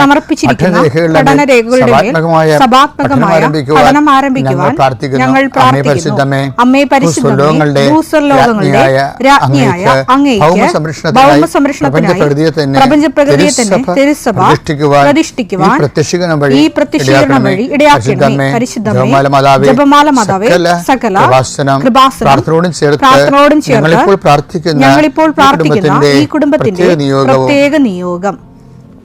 സമർപ്പിച്ചിരിക്കുന്ന സഭാത്മകമായ പഠനം ആരംഭിക്കുവാൻ ഞങ്ങൾ പ്രാർത്ഥിക്കുന്നു. അമ്മേ പരിശുദ്ധമേ ഭൂസ്വർലോകങ്ങളുടെ രാജ്ഞിയായ അങ്ങേക്ക് ഭൗമ സംരക്ഷണത്തിനായി പ്രപഞ്ചപ്രകൃതിയെ തന്നെ തിരുസഭ പ്രതിഷ്ഠിക്കുവാൻ ഈ പ്രത്യക്ഷീകരണം വഴി ഇടയാക്കണമേ. പരിശുദ്ധമേ ജപമാല മാതാവേ സകല കൃപാസനം ചേർത്ത് പ്രാർത്ഥനയോടും ചേർത്ത് ഞങ്ങളിപ്പോൾ പ്രാർത്ഥിക്കുന്ന ഈ കുടുംബത്തിന്റെ പ്രത്യേക നിയോഗം.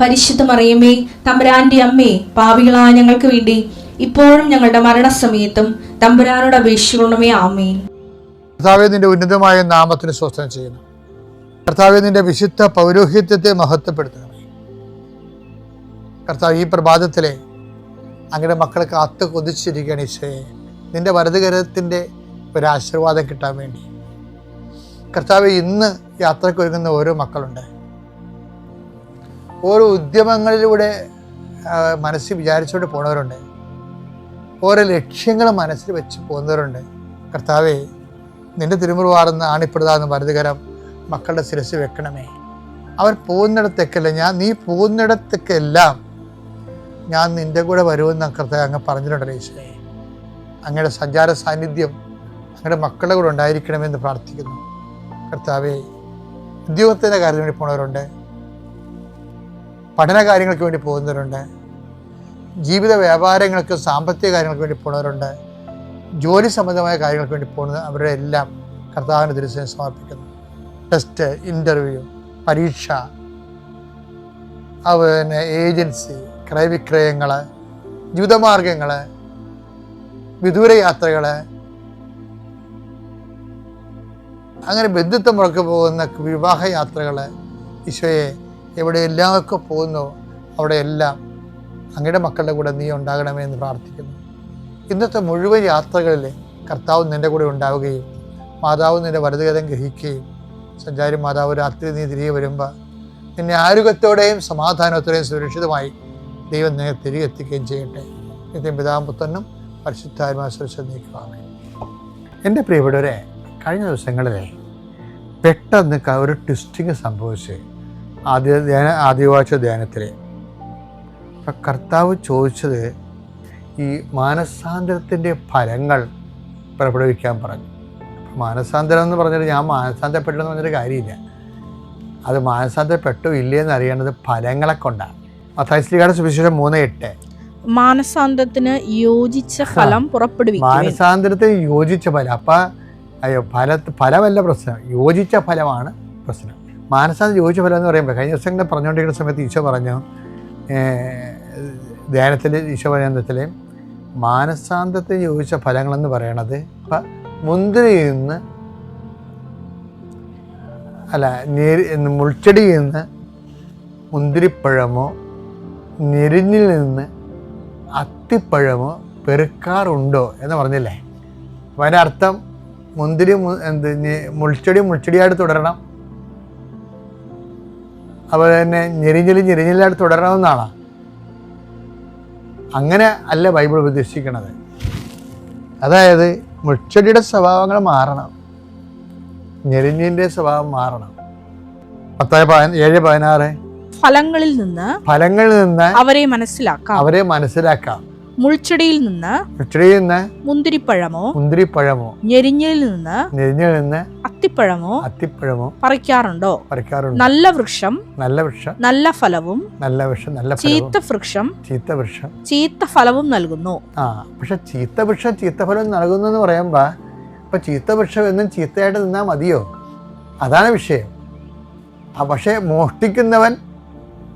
പരിശുദ്ധ മറിയമ്മേ തമ്പുരാന്റെ അമ്മേ പാപികളായ ഞങ്ങൾക്ക് വേണ്ടി ഇപ്പോഴും ഞങ്ങളുടെ മരണസമയത്തും തമ്പുരാനോട് അപേക്ഷിക്കണമേ ആമേൻ. കർത്താവെ നിന്റെ ഉന്നതമായ നാമത്തിന് സ്വസ്ഥം ചെയ്യുന്നു. കർത്താവെ നിന്റെ വിശുദ്ധ പൗരോഹിത്യത്തെ മഹത്വപ്പെടുത്തണമേ. കർത്താവ് ഈ പ്രഭാതത്തിലെ അങ്ങയുടെ മക്കളെ കാത്തു കൊതിച്ചിരിക്കുകയാണ് ഈശോയെ. നിന്റെ വലതുകരത്തിന്റെ ഒരാശീർവാദം കിട്ടാൻ വേണ്ടി. കർത്താവ് ഇന്ന് യാത്രക്കൊരുങ്ങുന്ന ഓരോ മക്കളുണ്ട്. ഓരോ ഉദ്യമങ്ങളിലൂടെ മനസ്സിൽ വിചാരിച്ചുകൊണ്ട് പോണവരുണ്ട്. ഓരോ ലക്ഷ്യങ്ങൾ മനസ്സിൽ വെച്ച് പോകുന്നവരുണ്ട്. കർത്താവേ നിന്റെ തിരുമുറുവാർന്ന് ആണിപ്പെടുതാന്ന് വലതുകരം മക്കളുടെ ശിരസ് വെക്കണമേ. അവർ പോകുന്നിടത്തേക്കല്ല ഞാൻ നീ പോകുന്നിടത്തേക്കെല്ലാം ഞാൻ നിന്റെ കൂടെ വരുമെന്ന് കർത്താവ് അങ്ങ് പറഞ്ഞിട്ടുണ്ട് ഈശോയെ. അങ്ങയുടെ സഞ്ചാര സാന്നിധ്യം അങ്ങയുടെ മക്കളുടെ കൂടെ ഉണ്ടായിരിക്കണമെന്ന് പ്രാർത്ഥിക്കുന്നു. കർത്താവേ ഉദ്യോഗത്തിന്റെ കാര്യത്തിന് വേണ്ടി പോണവരുണ്ട്. പഠന കാര്യങ്ങൾക്ക് വേണ്ടി പോകുന്നവരുണ്ട്. ജീവിത വ്യാപാരങ്ങൾക്ക് സാമ്പത്തിക കാര്യങ്ങൾക്ക് വേണ്ടി പോകുന്നവരുണ്ട് ജോലി സംബന്ധമായ കാര്യങ്ങൾക്ക് വേണ്ടി പോകുന്നത് അവരുടെ എല്ലാം കർത്താവിന് തിരുസേന സമർപ്പിക്കുന്നു. ടെസ്റ്റ് ഇന്റർവ്യൂ പരീക്ഷ തന്നെ ഏജൻസി ക്രയവിക്രയങ്ങൾ ജീവിതമാർഗങ്ങൾ വിദൂരയാത്രകൾ അങ്ങനെ ബന്ധുത്വം മുറക്ക് പോകുന്ന വിവാഹ യാത്രകൾ ഈശോയെ പോകുന്നോ പോകുന്നു അവിടെയെല്ലാം അങ്ങയുടെ മക്കളുടെ കൂടെ നീ ഉണ്ടാകണമേ എന്ന് പ്രാർത്ഥിക്കുന്നു. ഇന്നത്തെ മുഴുവൻ യാത്രകളിൽ കർത്താവ് നിന്റെ കൂടെ ഉണ്ടാവുകയും മാതാവ് നിന്റെ വലതുകരം ഗ്രഹിക്കുകയും സഞ്ചാരി മാതാവ് രാത്രി നീ തിരികെ വരുമ്പോൾ നിന്നെ ആരോഗ്യത്തോടെയും സമാധാനത്തോടെയും സുരക്ഷിതമായി ദൈവം നിന്നെ തിരികെ എത്തിക്കുകയും ചെയ്യട്ടെ. നിത്യം പിതാവും പുത്രനും പരിശുദ്ധാത്മാശ്വരിച്ച് നീക്കുവാമേ എന്റെ പ്രിയപ്പെട്ടവരെ കഴിഞ്ഞ ദിവസങ്ങളിൽ പെട്ടെന്ന് ഒരു ട്വിസ്റ്റിങ് സംഭവിച്ച് ആദ്യ ധ്യാന ആദ്യവാഴ്ച ധ്യാനത്തിൽ കർത്താവ് ചോദിച്ചത് ഈ മാനസാന്തരത്തിന്റെ ഫലങ്ങൾ പുറപ്പെടുവിക്കാൻ പറഞ്ഞു. മാനസാന്തരം എന്ന് പറഞ്ഞിട്ട് ഞാൻ മാനസാന്തരപ്പെട്ടെന്ന് പറഞ്ഞൊരു കാര്യമില്ല. അത് മാനസാന്തരപ്പെട്ടോ ഇല്ലേ എന്ന് അറിയേണ്ടത് ഫലങ്ങളെ കൊണ്ടാണ്. മത്തായിസ്ലിയുടെ സുവിശേഷം മൂന്ന് എട്ട്. മാനസാന്തരത്തിന് യോജിച്ച ഫലം പുറപ്പെടുവിക്കും മാനസാന്തരത്തിന് യോജിച്ച ഫലം. അപ്പം അയ്യോ ഫല ഫലമല്ല പ്രശ്നം. യോജിച്ച ഫലമാണ് പ്രശ്നം. മാനസാന്തരം ചോദിച്ച ഫലം എന്ന് പറയുമ്പോൾ കഴിഞ്ഞ ദിവസം ഇങ്ങനെ പറഞ്ഞുകൊണ്ടിരിക്കുന്ന സമയത്ത് ഈശോ പറഞ്ഞു ധ്യാനത്തിൽ ഈശോ പറയുന്നതിൽ മാനസാന്തരത്തിന് ചോദിച്ച ഫലങ്ങളെന്ന് പറയണത് ഇപ്പം മുന്തിരിയിൽ നിന്ന് അല്ല നെരി മുൾച്ചെടിയിൽ നിന്ന് മുന്തിരിപ്പഴമോ ഞെരിഞ്ഞിൽ നിന്ന് അത്തിപ്പഴമോ പെറുക്കാറുണ്ടോ എന്ന് പറഞ്ഞില്ലേ? അപ്പം അതിന്റെ അർത്ഥം മുന്തിരി എന്ത് മുൾച്ചെടി മുൾച്ചെടിയായിട്ട് തുടരണം. അതുപോലെ തന്നെ ഞെരിഞ്ഞിൽ ഞെരിഞ്ഞിലായിട്ട് തുടരണമെന്നാണ്? അങ്ങനെ അല്ല ബൈബിൾ ഉപദേശിക്കണത് അതായത് മുൾച്ചെടിയുടെ സ്വഭാവങ്ങൾ മാറണം. ഞെരിഞ്ഞിന്റെ സ്വഭാവം മാറണം. പത്തായ ഏഴ് പതിനാറ്. ഫലങ്ങളിൽ നിന്ന് ഫലങ്ങളിൽ നിന്ന് അവരെ മനസ്സിലാക്കാം. അവരെ മനസ്സിലാക്കാം. മുൾച്ചെടിയിൽ നിന്ന് മുൾച്ചെടിയിൽ നിന്ന് മുന്തിരിപ്പഴമോ മുന്തിരിപ്പഴമോ ഞെരിഞ്ഞിൽ നിന്ന് ഞെരിഞ്ഞിൽ നിന്ന് അത്തിപ്പഴമോ അത്തിപ്പഴമോ പറിക്കാറുണ്ടോ? പറിക്കാറുണ്ടോ. നല്ല വൃക്ഷം നല്ല വൃക്ഷം നല്ല ഫലവും നല്ല വൃക്ഷം നല്ല ചീത്ത വൃക്ഷം ചീത്ത വൃക്ഷം. ചീത്ത ഫലവും നൽകുന്നു. ആ പക്ഷെ ചീത്ത വൃക്ഷം ചീത്ത ഫലവും നൽകുന്നു എന്ന് പറയുമ്പോ ഇപ്പൊ ചീത്ത വൃക്ഷം എന്നും ചീത്തയായിട്ട് നിന്നാ മതിയോ? അതാണ് വിഷയം. ആ പക്ഷേ മോഷ്ടിക്കുന്നവൻ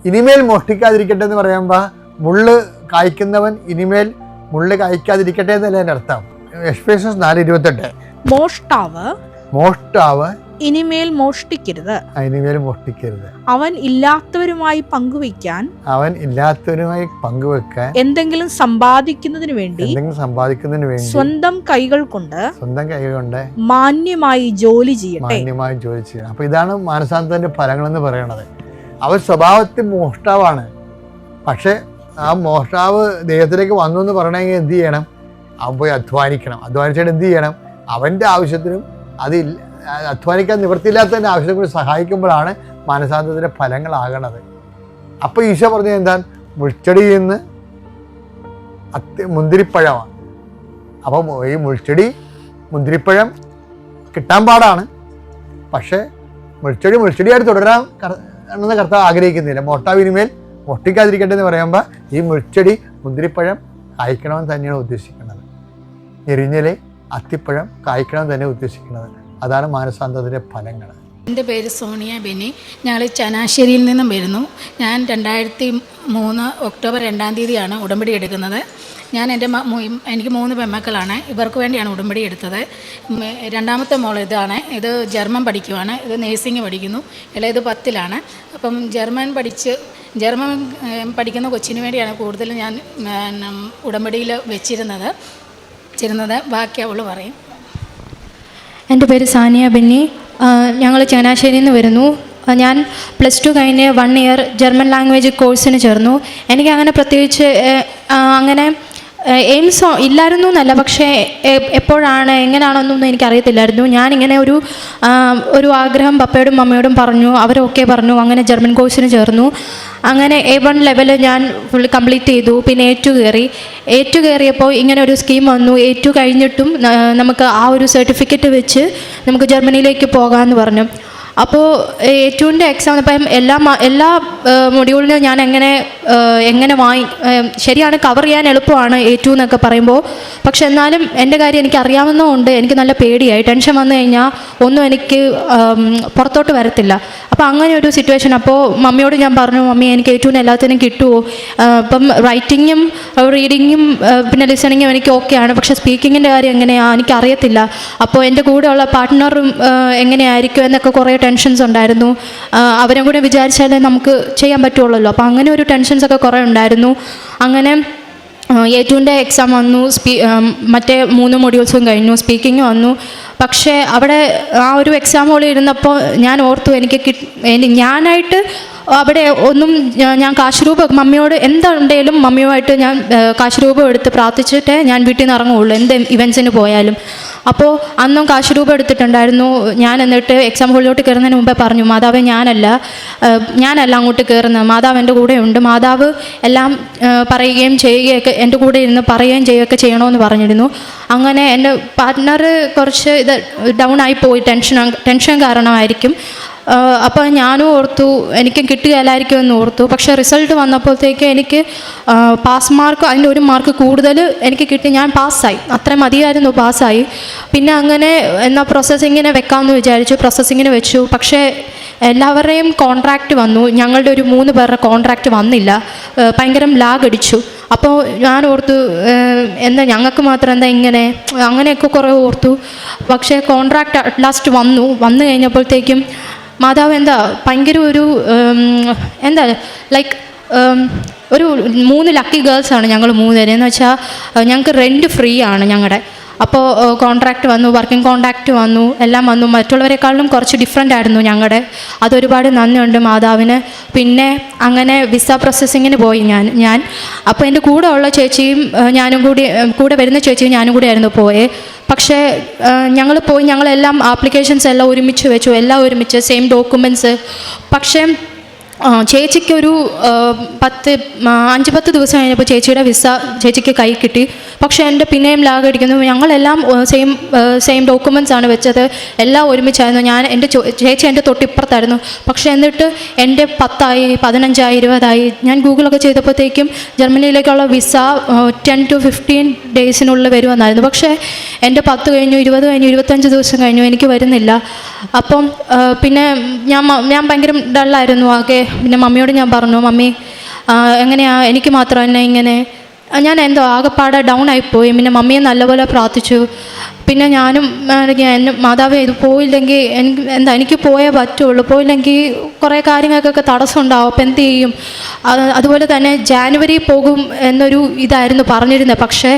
ഇനിമേൽ മോഷ്ടിക്കാതിരിക്കട്ടെ എന്ന് പറയുമ്പോൾ മുള്ള് കായ്ക്കുന്നവൻ ഇനിമേൽ മുള്ള് കായ്ക്കാതിരിക്കട്ടെ എന്നല്ല എന്റെ അർത്ഥം. എക്സ്പ്രേഷൻസ് നാല് ഇരുപത്തെട്ട് മോഷ്ടാവ് മോഷ്ടാവ് ഇനിമേൽ മോഷ്ടിക്കരുത്. ഇനിമേൽ മോഷ്ടിക്കരുത്. അവൻ ഇല്ലാത്തവരുമായി പങ്കുവെക്കാൻ അവൻ ഇല്ലാത്തവരുമായി പങ്കുവെക്കാൻ എന്തെങ്കിലും സമ്പാദിക്കുന്നതിന് വേണ്ടി എന്തെങ്കിലും സമ്പാദിക്കുന്നതിന് വേണ്ടി സ്വന്തം കൈകൾ കൊണ്ട് സ്വന്തം കൈകൾ കൊണ്ട് മാന്യമായി ജോലി ചെയ്യട്ടെ. മാന്യമായി ജോലി ചെയ്യണം. അപ്പൊ ഇതാണ് മാനസാന്തന്റെ ഫലങ്ങൾ എന്ന് പറയുന്നത്. അവൻ സ്വഭാവത്തിൽ മോഷ്ടാവാണ്. പക്ഷെ ആ മോഷ്ടാവ് ദേഹത്തിലേക്ക് വന്നു എന്ന് പറയണമെങ്കിൽ എന്ത് ചെയ്യണം? അവൻ പോയി അധ്വാനിക്കണം. അധ്വാനിച്ചിട്ട് എന്ത് ചെയ്യണം? അവന്റെ ആവശ്യത്തിനും അതിൽ അധ്വാനിക്കാൻ നിവൃത്തിയില്ലാത്തതിന്റെ ആവശ്യത്തെ കൂടി സഹായിക്കുമ്പോഴാണ് മാനസാന്തരത്തിന്റെ ഫലങ്ങളാകണത് അപ്പോൾ ഈശോ പറഞ്ഞത് എന്താ? മുൾച്ചെടിയിൽ നിന്ന് അത്യ മുന്തിരിപ്പഴമാണ്. അപ്പം ഈ മുൾച്ചെടി മുന്തിരിപ്പഴം കിട്ടാൻ പാടാണ്. പക്ഷേ മുൾച്ചെടി മുൾച്ചെടിയായിട്ട് തുടരാൻ കർത്താവ് ആഗ്രഹിക്കുന്നില്ല. മോട്ടാവിനുമേൽ മോഷ്ടിക്കാതിരിക്കട്ടെ എന്ന് പറയുമ്പോൾ ഈ മുൾച്ചെടി മുന്തിരിപ്പഴം കായ്ക്കണമെന്ന് തന്നെയാണ് ഉദ്ദേശിക്കുന്നത്. എരിഞ്ഞിലെ അത്തിപ്പഴം കായ്ക്കണം തന്നെ ഉദ്ദേശിക്കുന്നത്. അതാണ് മാനസാന്തത്തിന്റെ ഫലങ്ങൾ എന്റെ പേര് സോണിയ ബെനി ഞങ്ങൾ ചനാശ്ശേരിയിൽ നിന്നും വരുന്നു. ഞാൻ രണ്ടായിരത്തി മൂന്ന് ഒക്ടോബർ രണ്ടാം തീയതിയാണ് ഉടമ്പടി എടുക്കുന്നത്. ഞാൻ എന്റെ എനിക്ക് മൂന്ന് പെമ്മക്കളാണ് ഇവർക്ക് വേണ്ടിയാണ് ഉടമ്പടി എടുത്തത്. രണ്ടാമത്തെ മോൾ ഇതാണ്. ഇത് ജർമ്മൻ പഠിക്കുവാണ്. ഇത് നേഴ്സിംഗ് പഠിക്കുന്നു. ഇളയത് പത്തിലാണ്. അപ്പം ജർമ്മൻ പഠിച്ച് ജർമ്മൻ പഠിക്കുന്ന കൊച്ചിന് വേണ്ടിയാണ് കൂടുതലും ഞാൻ ഉടമ്പടിയിൽ വെച്ചിരുന്നത്. വെച്ചിരുന്നത്. ബാക്കി അവൾ പറയും. എന്റെ പേര് സാനിയ ബെന്നി. ഞങ്ങൾ ചങ്ങനാശ്ശേരിയിൽ നിന്ന് വരുന്നു. ഞാൻ പ്ലസ് ടു കഴിഞ്ഞ് വൺ ഇയർ ജർമ്മൻ ലാംഗ്വേജ് കോഴ്സിന് ചേർന്നു. എനിക്ക് അങ്ങനെ പ്രത്യേകിച്ച് അങ്ങനെ എയിംസ് ഇല്ലായിരുന്നു എന്നല്ല പക്ഷേ എപ്പോഴാണ് എങ്ങനെയാണെന്നൊന്നും എനിക്കറിയത്തില്ലായിരുന്നു. ഞാനിങ്ങനെ ഒരു ഒരു ആഗ്രഹം പപ്പയോടും മമ്മയോടും പറഞ്ഞു അവരൊക്കെ പറഞ്ഞു അങ്ങനെ ജർമ്മൻ കോഴ്സിന് ചേർന്നു. അങ്ങനെ എ വൺ ലെവൽ ഞാൻ ഫുൾ കംപ്ലീറ്റ് ചെയ്തു പിന്നെ എ ടു കയറി. എ ടു കയറിയപ്പോൾ ഇങ്ങനെ ഒരു സ്കീം വന്നു എ ടു കഴിഞ്ഞിട്ടും നമുക്ക് ആ ഒരു സർട്ടിഫിക്കറ്റ് വെച്ച് നമുക്ക് ജർമ്മനിയിലേക്ക് പോകാമെന്ന് പറഞ്ഞു. അപ്പോൾ എ ടുവിന്റെ എക്സാം ഇപ്പം എല്ലാ എല്ലാ മൊഡ്യൂളിനും ഞാൻ എങ്ങനെ എങ്ങനെ വാങ്ങി ശരിയാണ് കവർ ചെയ്യാൻ എളുപ്പമാണ് ടു എന്നൊക്കെ പറയുമ്പോൾ. പക്ഷെ എന്നാലും എന്റെ കാര്യം എനിക്ക് അറിയാവുന്നതുകൊണ്ട് എനിക്ക് നല്ല പേടിയായി. ടെൻഷൻ വന്നു കഴിഞ്ഞാൽ ഒന്നും എനിക്ക് പുറത്തോട്ട് വരത്തില്ല. അപ്പോൾ അങ്ങനെ ഒരു സിറ്റുവേഷൻ അപ്പോൾ മമ്മിയോട് ഞാൻ പറഞ്ഞു മമ്മി എനിക്ക് ഏറ്റവും എല്ലാത്തിനും കിട്ടുമോ ഇപ്പം റൈറ്റിങ്ങും റീഡിങ്ങും പിന്നെ ലിസണിങ്ങും എനിക്ക് ഓക്കെയാണ് പക്ഷേ സ്പീക്കിങ്ങിന്റെ കാര്യം എങ്ങനെയാണ് എനിക്കറിയത്തില്ല. അപ്പോൾ എന്റെ കൂടെയുള്ള പാർട്ട്ണറും എങ്ങനെയായിരിക്കും എന്നൊക്കെ കുറേ ടെൻഷൻസ് ഉണ്ടായിരുന്നു. അവരും കൂടെ വിചാരിച്ചാലേ നമുക്ക് ചെയ്യാൻ പറ്റുള്ളൂ അപ്പോൾ അങ്ങനെ ഒരു ടെൻഷൻസ് ഒക്കെ കുറേ ഉണ്ടായിരുന്നു. അങ്ങനെ എ ടുവിന്റെ എക്സാം വന്നു. സ്പീ മറ്റേ മൂന്ന് മൊഡ്യൂൾസും കഴിഞ്ഞു. സ്പീക്കിംഗ് വന്നു. പക്ഷേ അവിടെ ആ ഒരു എക്സാം ഹോളിൽ ഇരുന്നപ്പോൾ ഞാൻ ഓർത്തു എനിക്ക് കിട്ട് ഞാനായിട്ട് അവിടെ ഒന്നും ഞാൻ കാശ് രൂപ മമ്മിയോട് എന്തുണ്ടെങ്കിലും മമ്മിയുമായിട്ട് ഞാൻ കാശുരൂപം കാശ് രൂപം എടുത്ത് പ്രാർത്ഥിച്ചിട്ടേ ഞാൻ വീട്ടിൽ നിന്ന് ഇറങ്ങുള്ളൂ എന്ത് ഇവൻസിന് പോയാലും. അപ്പോൾ അന്നും കാശുരൂപം എടുത്തിട്ടുണ്ടായിരുന്നു. ഞാൻ എന്നിട്ട് എക്സാം ഹോളിലോട്ട് കയറുന്നതിന് മുമ്പേ പറഞ്ഞു മാതാവ് ഞാനല്ല ഞാനല്ല അങ്ങോട്ട് കയറുന്നത്. മാതാവ് എന്റെ കൂടെ ഉണ്ട്. മാതാവ് എല്ലാം പറയുകയും ചെയ്യുകയൊക്കെ എന്റെ കൂടെ ഇരുന്ന് പറയുകയും ചെയ്യുകയൊക്കെ ചെയ്യണമെന്ന് പറഞ്ഞിരുന്നു. അങ്ങനെ എന്റെ പാർട്ട്ണർ കുറച്ച് ഇത് ഡൗൺ ആയി പോയി. ടെൻഷൻ ടെൻഷൻ കാരണമായിരിക്കും. അപ്പോൾ ഞാനും ഓർത്തു എനിക്ക് കിട്ടുകയില്ലായിരിക്കും എന്ന് ഓർത്തു. പക്ഷേ റിസൾട്ട് വന്നപ്പോഴത്തേക്ക് എനിക്ക് പാസ് മാർക്ക് അതിന്റെ ഒരു മാർക്ക് കൂടുതൽ എനിക്ക് കിട്ടി. ഞാൻ പാസ്സായി. അത്രയും മതിയായിരുന്നു പാസ്സായി. പിന്നെ അങ്ങനെ എന്നാൽ പ്രോസസ്സിങ്ങിനെ വെക്കാമെന്ന് വിചാരിച്ചു. പ്രോസസ്സിങ്ങിന് വെച്ചു. പക്ഷേ എല്ലാവരുടെയും കോൺട്രാക്റ്റ് വന്നു. ഞങ്ങളുടെ ഒരു മൂന്ന് പേരുടെ കോൺട്രാക്റ്റ് വന്നില്ല. ഭയങ്കരം ലാഗ് അടിച്ചു. അപ്പോൾ ഞാൻ ഓർത്തു എന്താ ഞങ്ങൾക്ക് മാത്രം എന്താ ഇങ്ങനെ? അങ്ങനെയൊക്കെ കുറേ ഓർത്തു. പക്ഷേ കോൺട്രാക്റ്റ് അറ്റ് ലാസ്റ്റ് വന്നു. വന്നു കഴിഞ്ഞപ്പോഴത്തേക്കും മാതാവ് എന്താ? ഭയങ്കര ഒരു എന്താ ലൈക്ക് ഒരു മൂന്ന് ലക്കി ഗേൾസാണ് ഞങ്ങൾ മൂന്നുപേര്. എന്ന് വെച്ചാൽ ഞങ്ങൾക്ക് റെന്റ് ഫ്രീ ആണ് ഞങ്ങളുടെ അപ്പോൾ കോൺട്രാക്റ്റ് വന്നു വർക്കിംഗ് കോൺട്രാക്റ്റ് വന്നു എല്ലാം വന്നു. മറ്റുള്ളവരെക്കാളും കുറച്ച് ഡിഫറെന്റ് ആയിരുന്നു ഞങ്ങളുടെ അതൊരുപാട് നന്ദിയുണ്ട് മാതാവിന്. പിന്നെ അങ്ങനെ വിസ പ്രോസസ്സിങ്ങിന് പോയി ഞാൻ ഞാൻ. അപ്പോൾ എന്റെ കൂടെ ഉള്ള ചേച്ചിയും ഞാനും കൂടി കൂടെ വരുന്ന ചേച്ചിയും ഞാനും കൂടെ ആയിരുന്നു പോയേ. പക്ഷേ ഞങ്ങൾ പോയി ഞങ്ങളെല്ലാം ആപ്ലിക്കേഷൻസ് എല്ലാം ഒരുമിച്ച് വെച്ചു എല്ലാം ഒരുമിച്ച് സെയിം ഡോക്യുമെന്റ്സ് പക്ഷേ ആ, ചേച്ചിക്കൊരു പത്ത് അഞ്ച് പത്ത് ദിവസം കഴിഞ്ഞപ്പോൾ ചേച്ചിയുടെ വിസ ചേച്ചിക്ക് കൈ കിട്ടി. പക്ഷേ എന്റെ പിന്നെയും ലാഗ് അടിക്കുന്നു. ഞങ്ങളെല്ലാം സെയിം സെയിം ഡോക്യുമെന്റ്സ് ആണ് വെച്ചത്. എല്ലാം ഒരുമിച്ചായിരുന്നു. ഞാൻ എന്റെ ചേച്ചി എന്റെ തൊട്ടിപ്പുറത്തായിരുന്നു പക്ഷേ എന്നിട്ട് എന്റെ പത്തായി പതിനഞ്ചായി ഇരുപതായി ഞാൻ ഗൂഗിളൊക്കെ ചെയ്തപ്പോഴത്തേക്കും ജർമ്മനിയിലേക്കുള്ള വിസ ടെൻ ടു ഫിഫ്റ്റീൻ ഡേയ്സിനുള്ളിൽ വരുമെന്നായിരുന്നു. പക്ഷേ എന്റെ പത്ത് കഴിഞ്ഞു ഇരുപത് കഴിഞ്ഞു ഇരുപത്തഞ്ച് ദിവസം കഴിഞ്ഞു എനിക്ക് വരുന്നില്ല. അപ്പം പിന്നെ ഞാൻ ഞാൻ ഭയങ്കര ഡള്ളായിരുന്നു ആകെ. പിന്നെ മമ്മിയോട് ഞാൻ പറഞ്ഞു മമ്മി എങ്ങനെയാ? എനിക്ക് മാത്രം എന്നെ ഇങ്ങനെ ഞാൻ എന്തോ ആകെപ്പാടെ ഡൗൺ ആയിപ്പോയി. പിന്നെ മമ്മിയെ നല്ലപോലെ പ്രാർത്ഥിച്ചു. പിന്നെ ഞാനും എന്നെ മാതാവ് ഇത് പോയില്ലെങ്കിൽ എനിക്ക് എന്താ എനിക്ക് പോയേ പറ്റുള്ളൂ. പോയില്ലെങ്കിൽ കുറേ കാര്യങ്ങൾക്കൊക്കെ തടസ്സം ഉണ്ടാവും അപ്പം എന്ത് ചെയ്യും? അതുപോലെ തന്നെ ജാനുവരി പോകും എന്നൊരു ഇതായിരുന്നു പറഞ്ഞിരുന്നത്. പക്ഷേ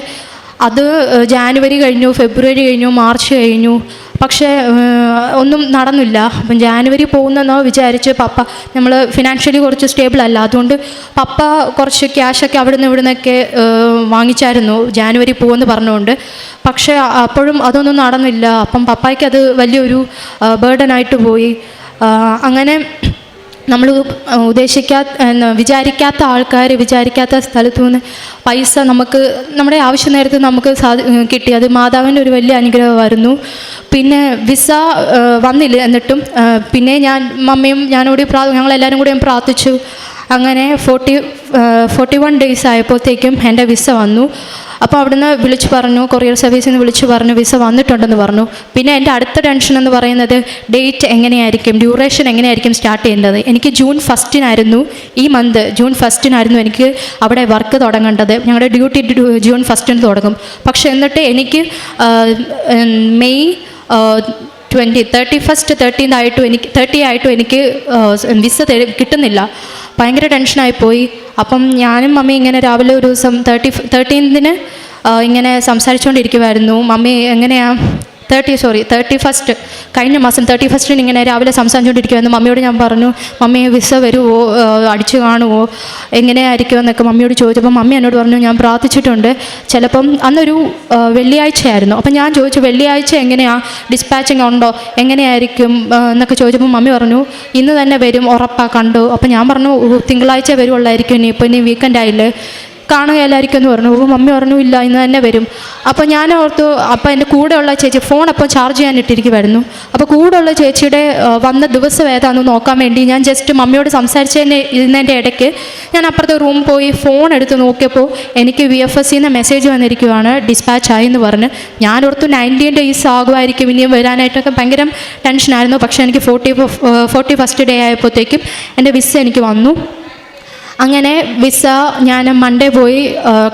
അത് ജാനുവരി കഴിഞ്ഞു ഫെബ്രുവരി കഴിഞ്ഞു മാർച്ച് കഴിഞ്ഞു. പക്ഷേ ഒന്നും നടന്നില്ല. അപ്പം ജാനുവരി പോകുന്നെന്നോ വിചാരിച്ച് പപ്പ നമ്മൾ ഫിനാൻഷ്യലി കുറച്ച് സ്റ്റേബിൾ അല്ല. അതുകൊണ്ട് പപ്പ കുറച്ച് ക്യാഷൊക്കെ അവിടെ നിന്ന് ഇവിടെ നിന്നൊക്കെ വാങ്ങിച്ചായിരുന്നു. ജാനുവരി പോകുമെന്ന് പറഞ്ഞുകൊണ്ട്. പക്ഷേ അപ്പോഴും അതൊന്നും നടന്നില്ല. അപ്പം പപ്പായ്ക്ക് അത് വലിയൊരു ബേർഡനായിട്ട് പോയി. അങ്ങനെ നമ്മൾ ഉദ്ദേശിക്കാത്ത വിചാരിക്കാത്ത ആൾക്കാർ വിചാരിക്കാത്ത സ്ഥലത്തു നിന്ന് പൈസ നമുക്ക് നമ്മുടെ ആവശ്യ നേരത്ത് നമുക്ക് സാധി കിട്ടി. അത് മാതാവിന്റെ ഒരു വലിയ അനുഗ്രഹമായിരുന്നു. പിന്നെ വിസ വന്നില്ല എന്നിട്ടും. പിന്നെ ഞാൻ മമ്മിയും ഞാനോട് പ്രാ ഞങ്ങളെല്ലാവരും കൂടെ പ്രാർത്ഥിച്ചു. അങ്ങനെ ഫോർട്ടി ഫോർട്ടി വൺ ഡേയ്സ് ആയപ്പോഴത്തേക്കും എന്റെ വിസ വന്നു. അപ്പോൾ അവിടുന്ന് വിളിച്ചു പറഞ്ഞു കൊറിയർ സർവീസിൽ നിന്ന് വിളിച്ചു പറഞ്ഞു വിസ വന്നിട്ടുണ്ടെന്ന് പറഞ്ഞു. പിന്നെ എന്റെ അടുത്ത ടെൻഷൻ എന്ന് പറയുന്നത് ഡേറ്റ് എങ്ങനെയായിരിക്കും ഡ്യൂറേഷൻ എങ്ങനെയായിരിക്കും സ്റ്റാർട്ട് ചെയ്യേണ്ടത് എനിക്ക് ജൂൺ ഫസ്റ്റിനായിരുന്നു ഈ മന്ത് ജൂൺ ഫസ്റ്റിനായിരുന്നു എനിക്ക് അവിടെ വർക്ക് തുടങ്ങേണ്ടത്. ഞങ്ങളുടെ ഡ്യൂട്ടി ജൂൺ ഫസ്റ്റിന് തുടങ്ങും. പക്ഷേ എന്നിട്ട് എനിക്ക് May twenty thirty first thirteen ആയിട്ടും എനിക്ക് തേർട്ടി ആയിട്ടും എനിക്ക് വിസ കിട്ടുന്നില്ല. ഭയങ്കര ടെൻഷനായിപ്പോയി അപ്പം ഞാനും മമ്മി ഇങ്ങനെ രാവിലെ ഒരു ദിവസം തേർട്ടി തേർട്ടീൻതിന് ഇങ്ങനെ സംസാരിച്ചുകൊണ്ടിരിക്കുമായിരുന്നു മമ്മി എങ്ങനെയാ തേർട്ടി സോറി തേർട്ടി ഫസ്റ്റ് കഴിഞ്ഞ മാസം തേർട്ടി ഫസ്റ്റിന് ഇങ്ങനെ രാവിലെ സംസാരിച്ചുകൊണ്ടിരിക്കുമായിരുന്നു മമ്മിയോട് ഞാൻ പറഞ്ഞു മമ്മി വിസ വരുമോ അടിച്ചു കാണുമോ എങ്ങനെയായിരിക്കും എന്നൊക്കെ മമ്മിയോട് ചോദിച്ചപ്പോൾ മമ്മി എന്നോട് പറഞ്ഞു ഞാൻ പ്രാർത്ഥിച്ചിട്ടുണ്ട്. ചിലപ്പം അന്നൊരു വെള്ളിയാഴ്ചയായിരുന്നു. അപ്പം ഞാൻ ചോദിച്ചു വെള്ളിയാഴ്ച എങ്ങനെയാണ് ഡിസ്പാച്ചിങ് ഉണ്ടോ? എങ്ങനെയായിരിക്കും? എന്നൊക്കെ ചോദിച്ചപ്പോൾ മമ്മി പറഞ്ഞു ഇന്ന് തന്നെ വരും ഉറപ്പാ കണ്ടു. അപ്പം ഞാൻ പറഞ്ഞു "ഓ, തിങ്കളാഴ്ച വരുവുള്ളായിരിക്കും ഇനി ഇപ്പോൾ ഇനി വീക്കെൻഡ് ആയില്ലേ? കാണുകയല്ലായിരിക്കും എന്ന് പറഞ്ഞു. അപ്പോൾ മമ്മി പറഞ്ഞു ഇല്ല ഇന്ന് തന്നെ വരും. അപ്പോൾ ഞാൻ ഓർത്തു അപ്പോൾ എന്റെ കൂടെയുള്ള ചേച്ചി ഫോൺ അപ്പോൾ ചാർജ് ചെയ്യാൻ ഇട്ടിരിക്കുമായിരുന്നു അപ്പോൾ കൂടെയുള്ള ചേച്ചിയുടെ വന്ന ദിവസം ഏതാണെന്ന് നോക്കാൻ വേണ്ടി ഞാൻ ജസ്റ്റ് മമ്മിയോട് സംസാരിച്ചതിന് ഇരുന്നതിന്റെ ഇടയ്ക്ക് ഞാൻ അപ്പുറത്തെ റൂം പോയി ഫോൺ എടുത്ത് നോക്കിയപ്പോൾ എനിക്ക് വി എഫ് എസ് സിന്ന് മെസ്സേജ് വന്നിരിക്കുവാണ് ഡിസ്പാച്ച് ആയി എന്ന് പറഞ്ഞ്. ഞാൻ ഓർത്തു നയന്റീൻ ഡേയ്സ് ആകുമായിരിക്കും ഇനിയും വരാനായിട്ടൊക്കെ ഭയങ്കര ടെൻഷനായിരുന്നു പക്ഷേ എനിക്ക് ഫോർട്ടി ഫോർട്ടി ഫസ്റ്റ് ഡേ ആയപ്പോഴത്തേക്കും എന്റെ വിസ എനിക്ക് വന്നു. അങ്ങനെ വിസ ഞാൻ മൺഡേ പോയി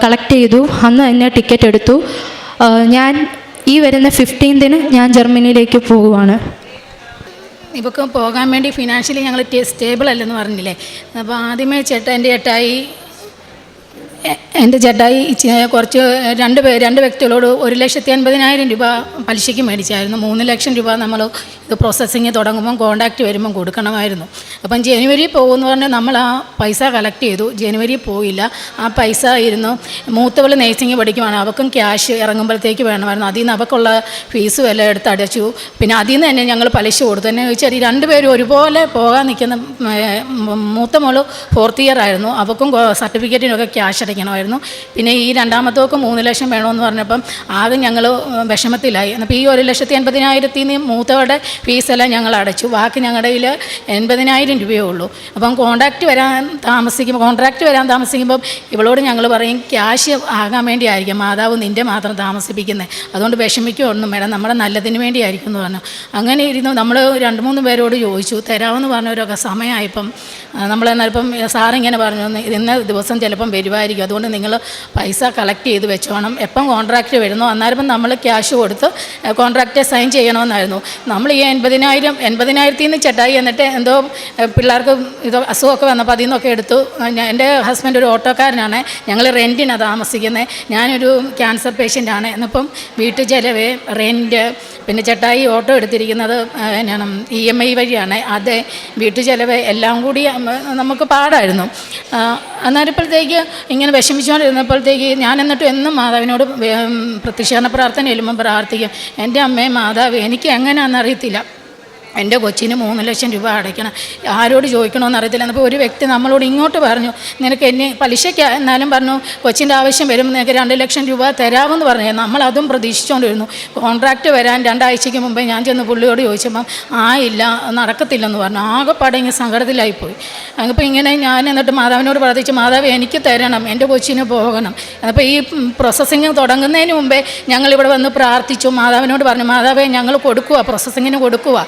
കളക്ട് ചെയ്തു. അന്ന് തന്നെ ടിക്കറ്റ് എടുത്തു. ഞാൻ ഈ വരുന്ന ഫിഫ്റ്റീൻതിന് ഞാൻ ജർമ്മനിയിലേക്ക് പോവുകയാണ് ഇവക്ക് പോകാൻ വേണ്ടി ഫിനാൻഷ്യലി ഞങ്ങൾ സ്റ്റേബിൾ അല്ലെന്ന് പറഞ്ഞില്ലേ? അപ്പോൾ ആദ്യമേ ചേട്ട എന്റെ ചേട്ടായി എന്റെ ചേട്ടായി കുറച്ച് രണ്ട് പേ രണ്ട് വ്യക്തികളോട് ഒരു ലക്ഷത്തി അൻപതിനായിരം രൂപ പലിശയ്ക്ക് മേടിച്ചായിരുന്നു. മൂന്ന് ലക്ഷം രൂപ നമ്മൾ ഇത് പ്രോസസ്സിങ് തുടങ്ങുമ്പം കോണ്ടാക്റ്റ് വരുമ്പം കൊടുക്കണമായിരുന്നു. അപ്പം ജനുവരി പോകുമെന്ന് പറഞ്ഞാൽ നമ്മൾ ആ പൈസ കളക്ട് ചെയ്തു. ജനുവരി പോയില്ല. ആ പൈസ ഇരുന്നു മൂത്തവൾ നേഴ്സിംഗ് പഠിക്കുവാണ്. അവൾക്കും ക്യാഷ് ഇറങ്ങുമ്പോഴത്തേക്ക് വേണമായിരുന്നു. അതിൽ നിന്ന് അവൾക്കുള്ള ഫീസും എല്ലാം എടുത്ത് അടച്ചു. പിന്നെ അതിൽ നിന്ന് തന്നെ ഞങ്ങൾ പലിശ കൊടുത്തു. എന്നെ ചോദിച്ചാൽ ഈ രണ്ടുപേരും ഒരുപോലെ പോകാൻ നിൽക്കുന്ന മൂത്ത മോൾ ഫോർത്ത് ഇയർ ആയിരുന്നു. അവൾക്കും സർട്ടിഫിക്കറ്റിനൊക്കെ ക്യാഷ് അടയ്ക്കണമായിരുന്നു. പിന്നെ ഈ രണ്ടാമത്തോക്ക് മൂന്ന് ലക്ഷം വേണമെന്ന് പറഞ്ഞപ്പം ആകെ ഞങ്ങൾ വിഷമത്തിലായി. അപ്പോൾ ഈ ഒരു ലക്ഷത്തി അൻപതിനായിരത്തിൽ നിന്ന് മൂത്തവരുടെ ഫീസെല്ലാം ഞങ്ങൾ അടച്ചു ബാക്കി ഞങ്ങളുടെ കയ്യിൽ എൺപതിനായിരം രൂപയേ ഉള്ളൂ. അപ്പം കോൺട്രാക്റ്റ് വരാൻ താമസിക്കുമ്പോൾ കോൺട്രാക്റ്റ് വരാൻ താമസിക്കുമ്പം ഇവളോട് ഞങ്ങൾ പറയും ക്യാഷ് ആകാൻ വേണ്ടിയായിരിക്കും. മാതാവ് നിന്റെ മാത്രം താമസിപ്പിക്കുന്നത് അതുകൊണ്ട് വിഷമിക്കുക ഒന്നും വേണം നമ്മുടെ നല്ലതിന് വേണ്ടിയായിരിക്കും എന്ന് പറഞ്ഞു. അങ്ങനെ ഇരുന്നു. നമ്മൾ രണ്ട് മൂന്ന് പേരോട് ചോദിച്ചു. തരാമെന്ന് പറഞ്ഞവരൊക്കെ സമയമായപ്പം നമ്മൾ സാറിങ്ങനെ പറഞ്ഞു ഇന്ന ദിവസം ചിലപ്പം വരുമായിരിക്കും അതുകൊണ്ട് നിങ്ങൾ പൈസ കളക്ട് ചെയ്ത് വെച്ചോണം. എപ്പം കോൺട്രാക്റ്റ് വരുന്നു? അന്നേരം നമ്മൾ ക്യാഷ് കൊടുത്ത് കോൺട്രാക്റ്റ് സൈൻ ചെയ്യണമെന്നായിരുന്നു. നമ്മൾ ഈ എൺപതിനായിരം എൺപതിനായിരത്തിൽ നിന്ന് ചെട്ടായി എന്നിട്ട് എന്തോ പിള്ളേർക്ക് ഇതോ അസുഖമൊക്കെ വന്നപ്പോൾ അതിൽ നിന്നൊക്കെ എടുത്തു. എന്റെ ഹസ്ബൻഡ് ഒരു ഓട്ടോക്കാരനാണ്. ഞങ്ങൾ റെന്റിനാണ് താമസിക്കുന്നത് ഞാനൊരു ക്യാൻസർ പേഷ്യന്റാണ് എന്നിപ്പം വീട്ടു ചെലവ് റെന്റ് പിന്നെ ചേട്ടായി ഓട്ടോ എടുത്തിരിക്കുന്നത് എന്നാണ് ഇ എം ഐ വഴിയാണ്. അത് വീട്ടു ചെലവ് എല്ലാം കൂടി നമുക്ക് പാടായിരുന്നു. അന്നേരപ്പോഴത്തേക്ക് ഇങ്ങനെ വിഷമിച്ചുകൊണ്ടിരുന്നപ്പോഴത്തേക്ക് ഞാൻ എന്നിട്ട് എന്നും മാതാവിനോട് പ്രത്യക്ഷീകരണ പ്രാർത്ഥന ചെല്ലുമ്പോൾ പ്രാർത്ഥിക്കും. എന്റെ അമ്മയെ മാതാവ് എനിക്ക് എങ്ങനെയാണെന്ന് അറിയത്തില്ല. എന്റെ കൊച്ചിന് മൂന്ന് ലക്ഷം രൂപ അടയ്ക്കണം. ആരോട് ചോദിക്കണമെന്ന് അറിയത്തില്ല. എന്നപ്പോൾ ഒരു വ്യക്തി നമ്മളോട് ഇങ്ങോട്ട് പറഞ്ഞു നിനക്ക് എന്നെ പലിശയ്ക്ക് എന്നാലും പറഞ്ഞു കൊച്ചിന്റെ ആവശ്യം വരുമ്പോൾ നിനക്ക് രണ്ട് ലക്ഷം രൂപ തരാമെന്ന് പറഞ്ഞു. നമ്മളതും പ്രതീക്ഷിച്ചുകൊണ്ടിരുന്നു. കോൺട്രാക്റ്റ് വരാൻ രണ്ടാഴ്ചയ്ക്ക് മുമ്പേ ഞാൻ ചെന്ന് പുള്ളിയോട് ചോദിച്ചപ്പം ആ ഇല്ല നടക്കത്തില്ലെന്ന് പറഞ്ഞു. ആകെപ്പാടെ ഇങ്ങനെ സങ്കടത്തിലായിപ്പോയി. അപ്പോൾ ഇങ്ങനെ ഞാൻ എന്നിട്ട് മാതാവിനോട് പ്രാർത്ഥിച്ചു മാതാവ് എനിക്ക് തരണം എന്റെ കൊച്ചിന് പോകണം. അപ്പോൾ ഈ പ്രോസസ്സിങ് തുടങ്ങുന്നതിന് മുമ്പേ ഞങ്ങളിവിടെ വന്ന് പ്രാർത്ഥിച്ചു. മാതാവിനോട് പറഞ്ഞു മാതാവേ ഞങ്ങൾ കൊടുക്കുക പ്രോസസ്സിങ്ങിന് കൊടുക്കുക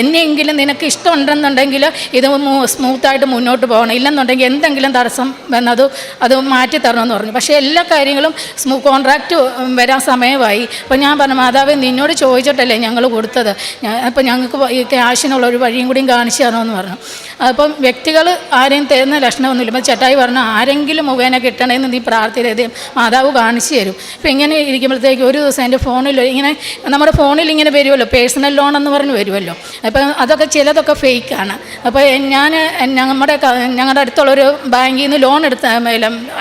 എന്നെങ്കിലും നിനക്ക് ഇഷ്ടമുണ്ടെന്നുണ്ടെങ്കിൽ ഇത് സ്മൂത്തായിട്ട് മുന്നോട്ട് പോകണം. ഇല്ലെന്നുണ്ടെങ്കിൽ എന്തെങ്കിലും തടസ്സം വന്നത് അത് മാറ്റി തരണമെന്ന് പറഞ്ഞു. പക്ഷേ എല്ലാ കാര്യങ്ങളും സ്മൂ കോൺട്രാക്റ്റ് വരാൻ സമയമായി. അപ്പോൾ ഞാൻ പറഞ്ഞു മാതാവ് നിന്നോട് ചോദിച്ചിട്ടല്ലേ ഞങ്ങൾ കൊടുത്തത്? അപ്പോൾ ഞങ്ങൾക്ക് ക്യാഷിനുള്ള ഒരു വഴിയും കൂടിയും കാണിച്ചു തരണമെന്ന് പറഞ്ഞു. അപ്പം വ്യക്തികൾ ആരെയും തരുന്ന ലക്ഷണമൊന്നുമില്ല. ഇപ്പം ചേട്ടായി പറഞ്ഞു ആരെങ്കിലും മുഖേന കിട്ടണമെന്ന് നീ പ്രാർത്ഥിച്ചത് മാതാവ് കാണിച്ചു തരും. അപ്പം ഇങ്ങനെ ഇരിക്കുമ്പോഴത്തേക്ക് ഒരു ദിവസം എന്റെ ഫോണിൽ ഇങ്ങനെ നമ്മുടെ ഫോണിൽ ഇങ്ങനെ വരുമല്ലോ. പേഴ്സണൽ ലോൺ എന്ന് പറഞ്ഞ് വരുമല്ലോ. അപ്പം അതൊക്കെ ചിലതൊക്കെ ഫേക്കാണ്. അപ്പോൾ ഞാൻ നമ്മുടെ ഞങ്ങളുടെ അടുത്തുള്ളൊരു ബാങ്കിൽ നിന്ന് ലോൺ എടുത്ത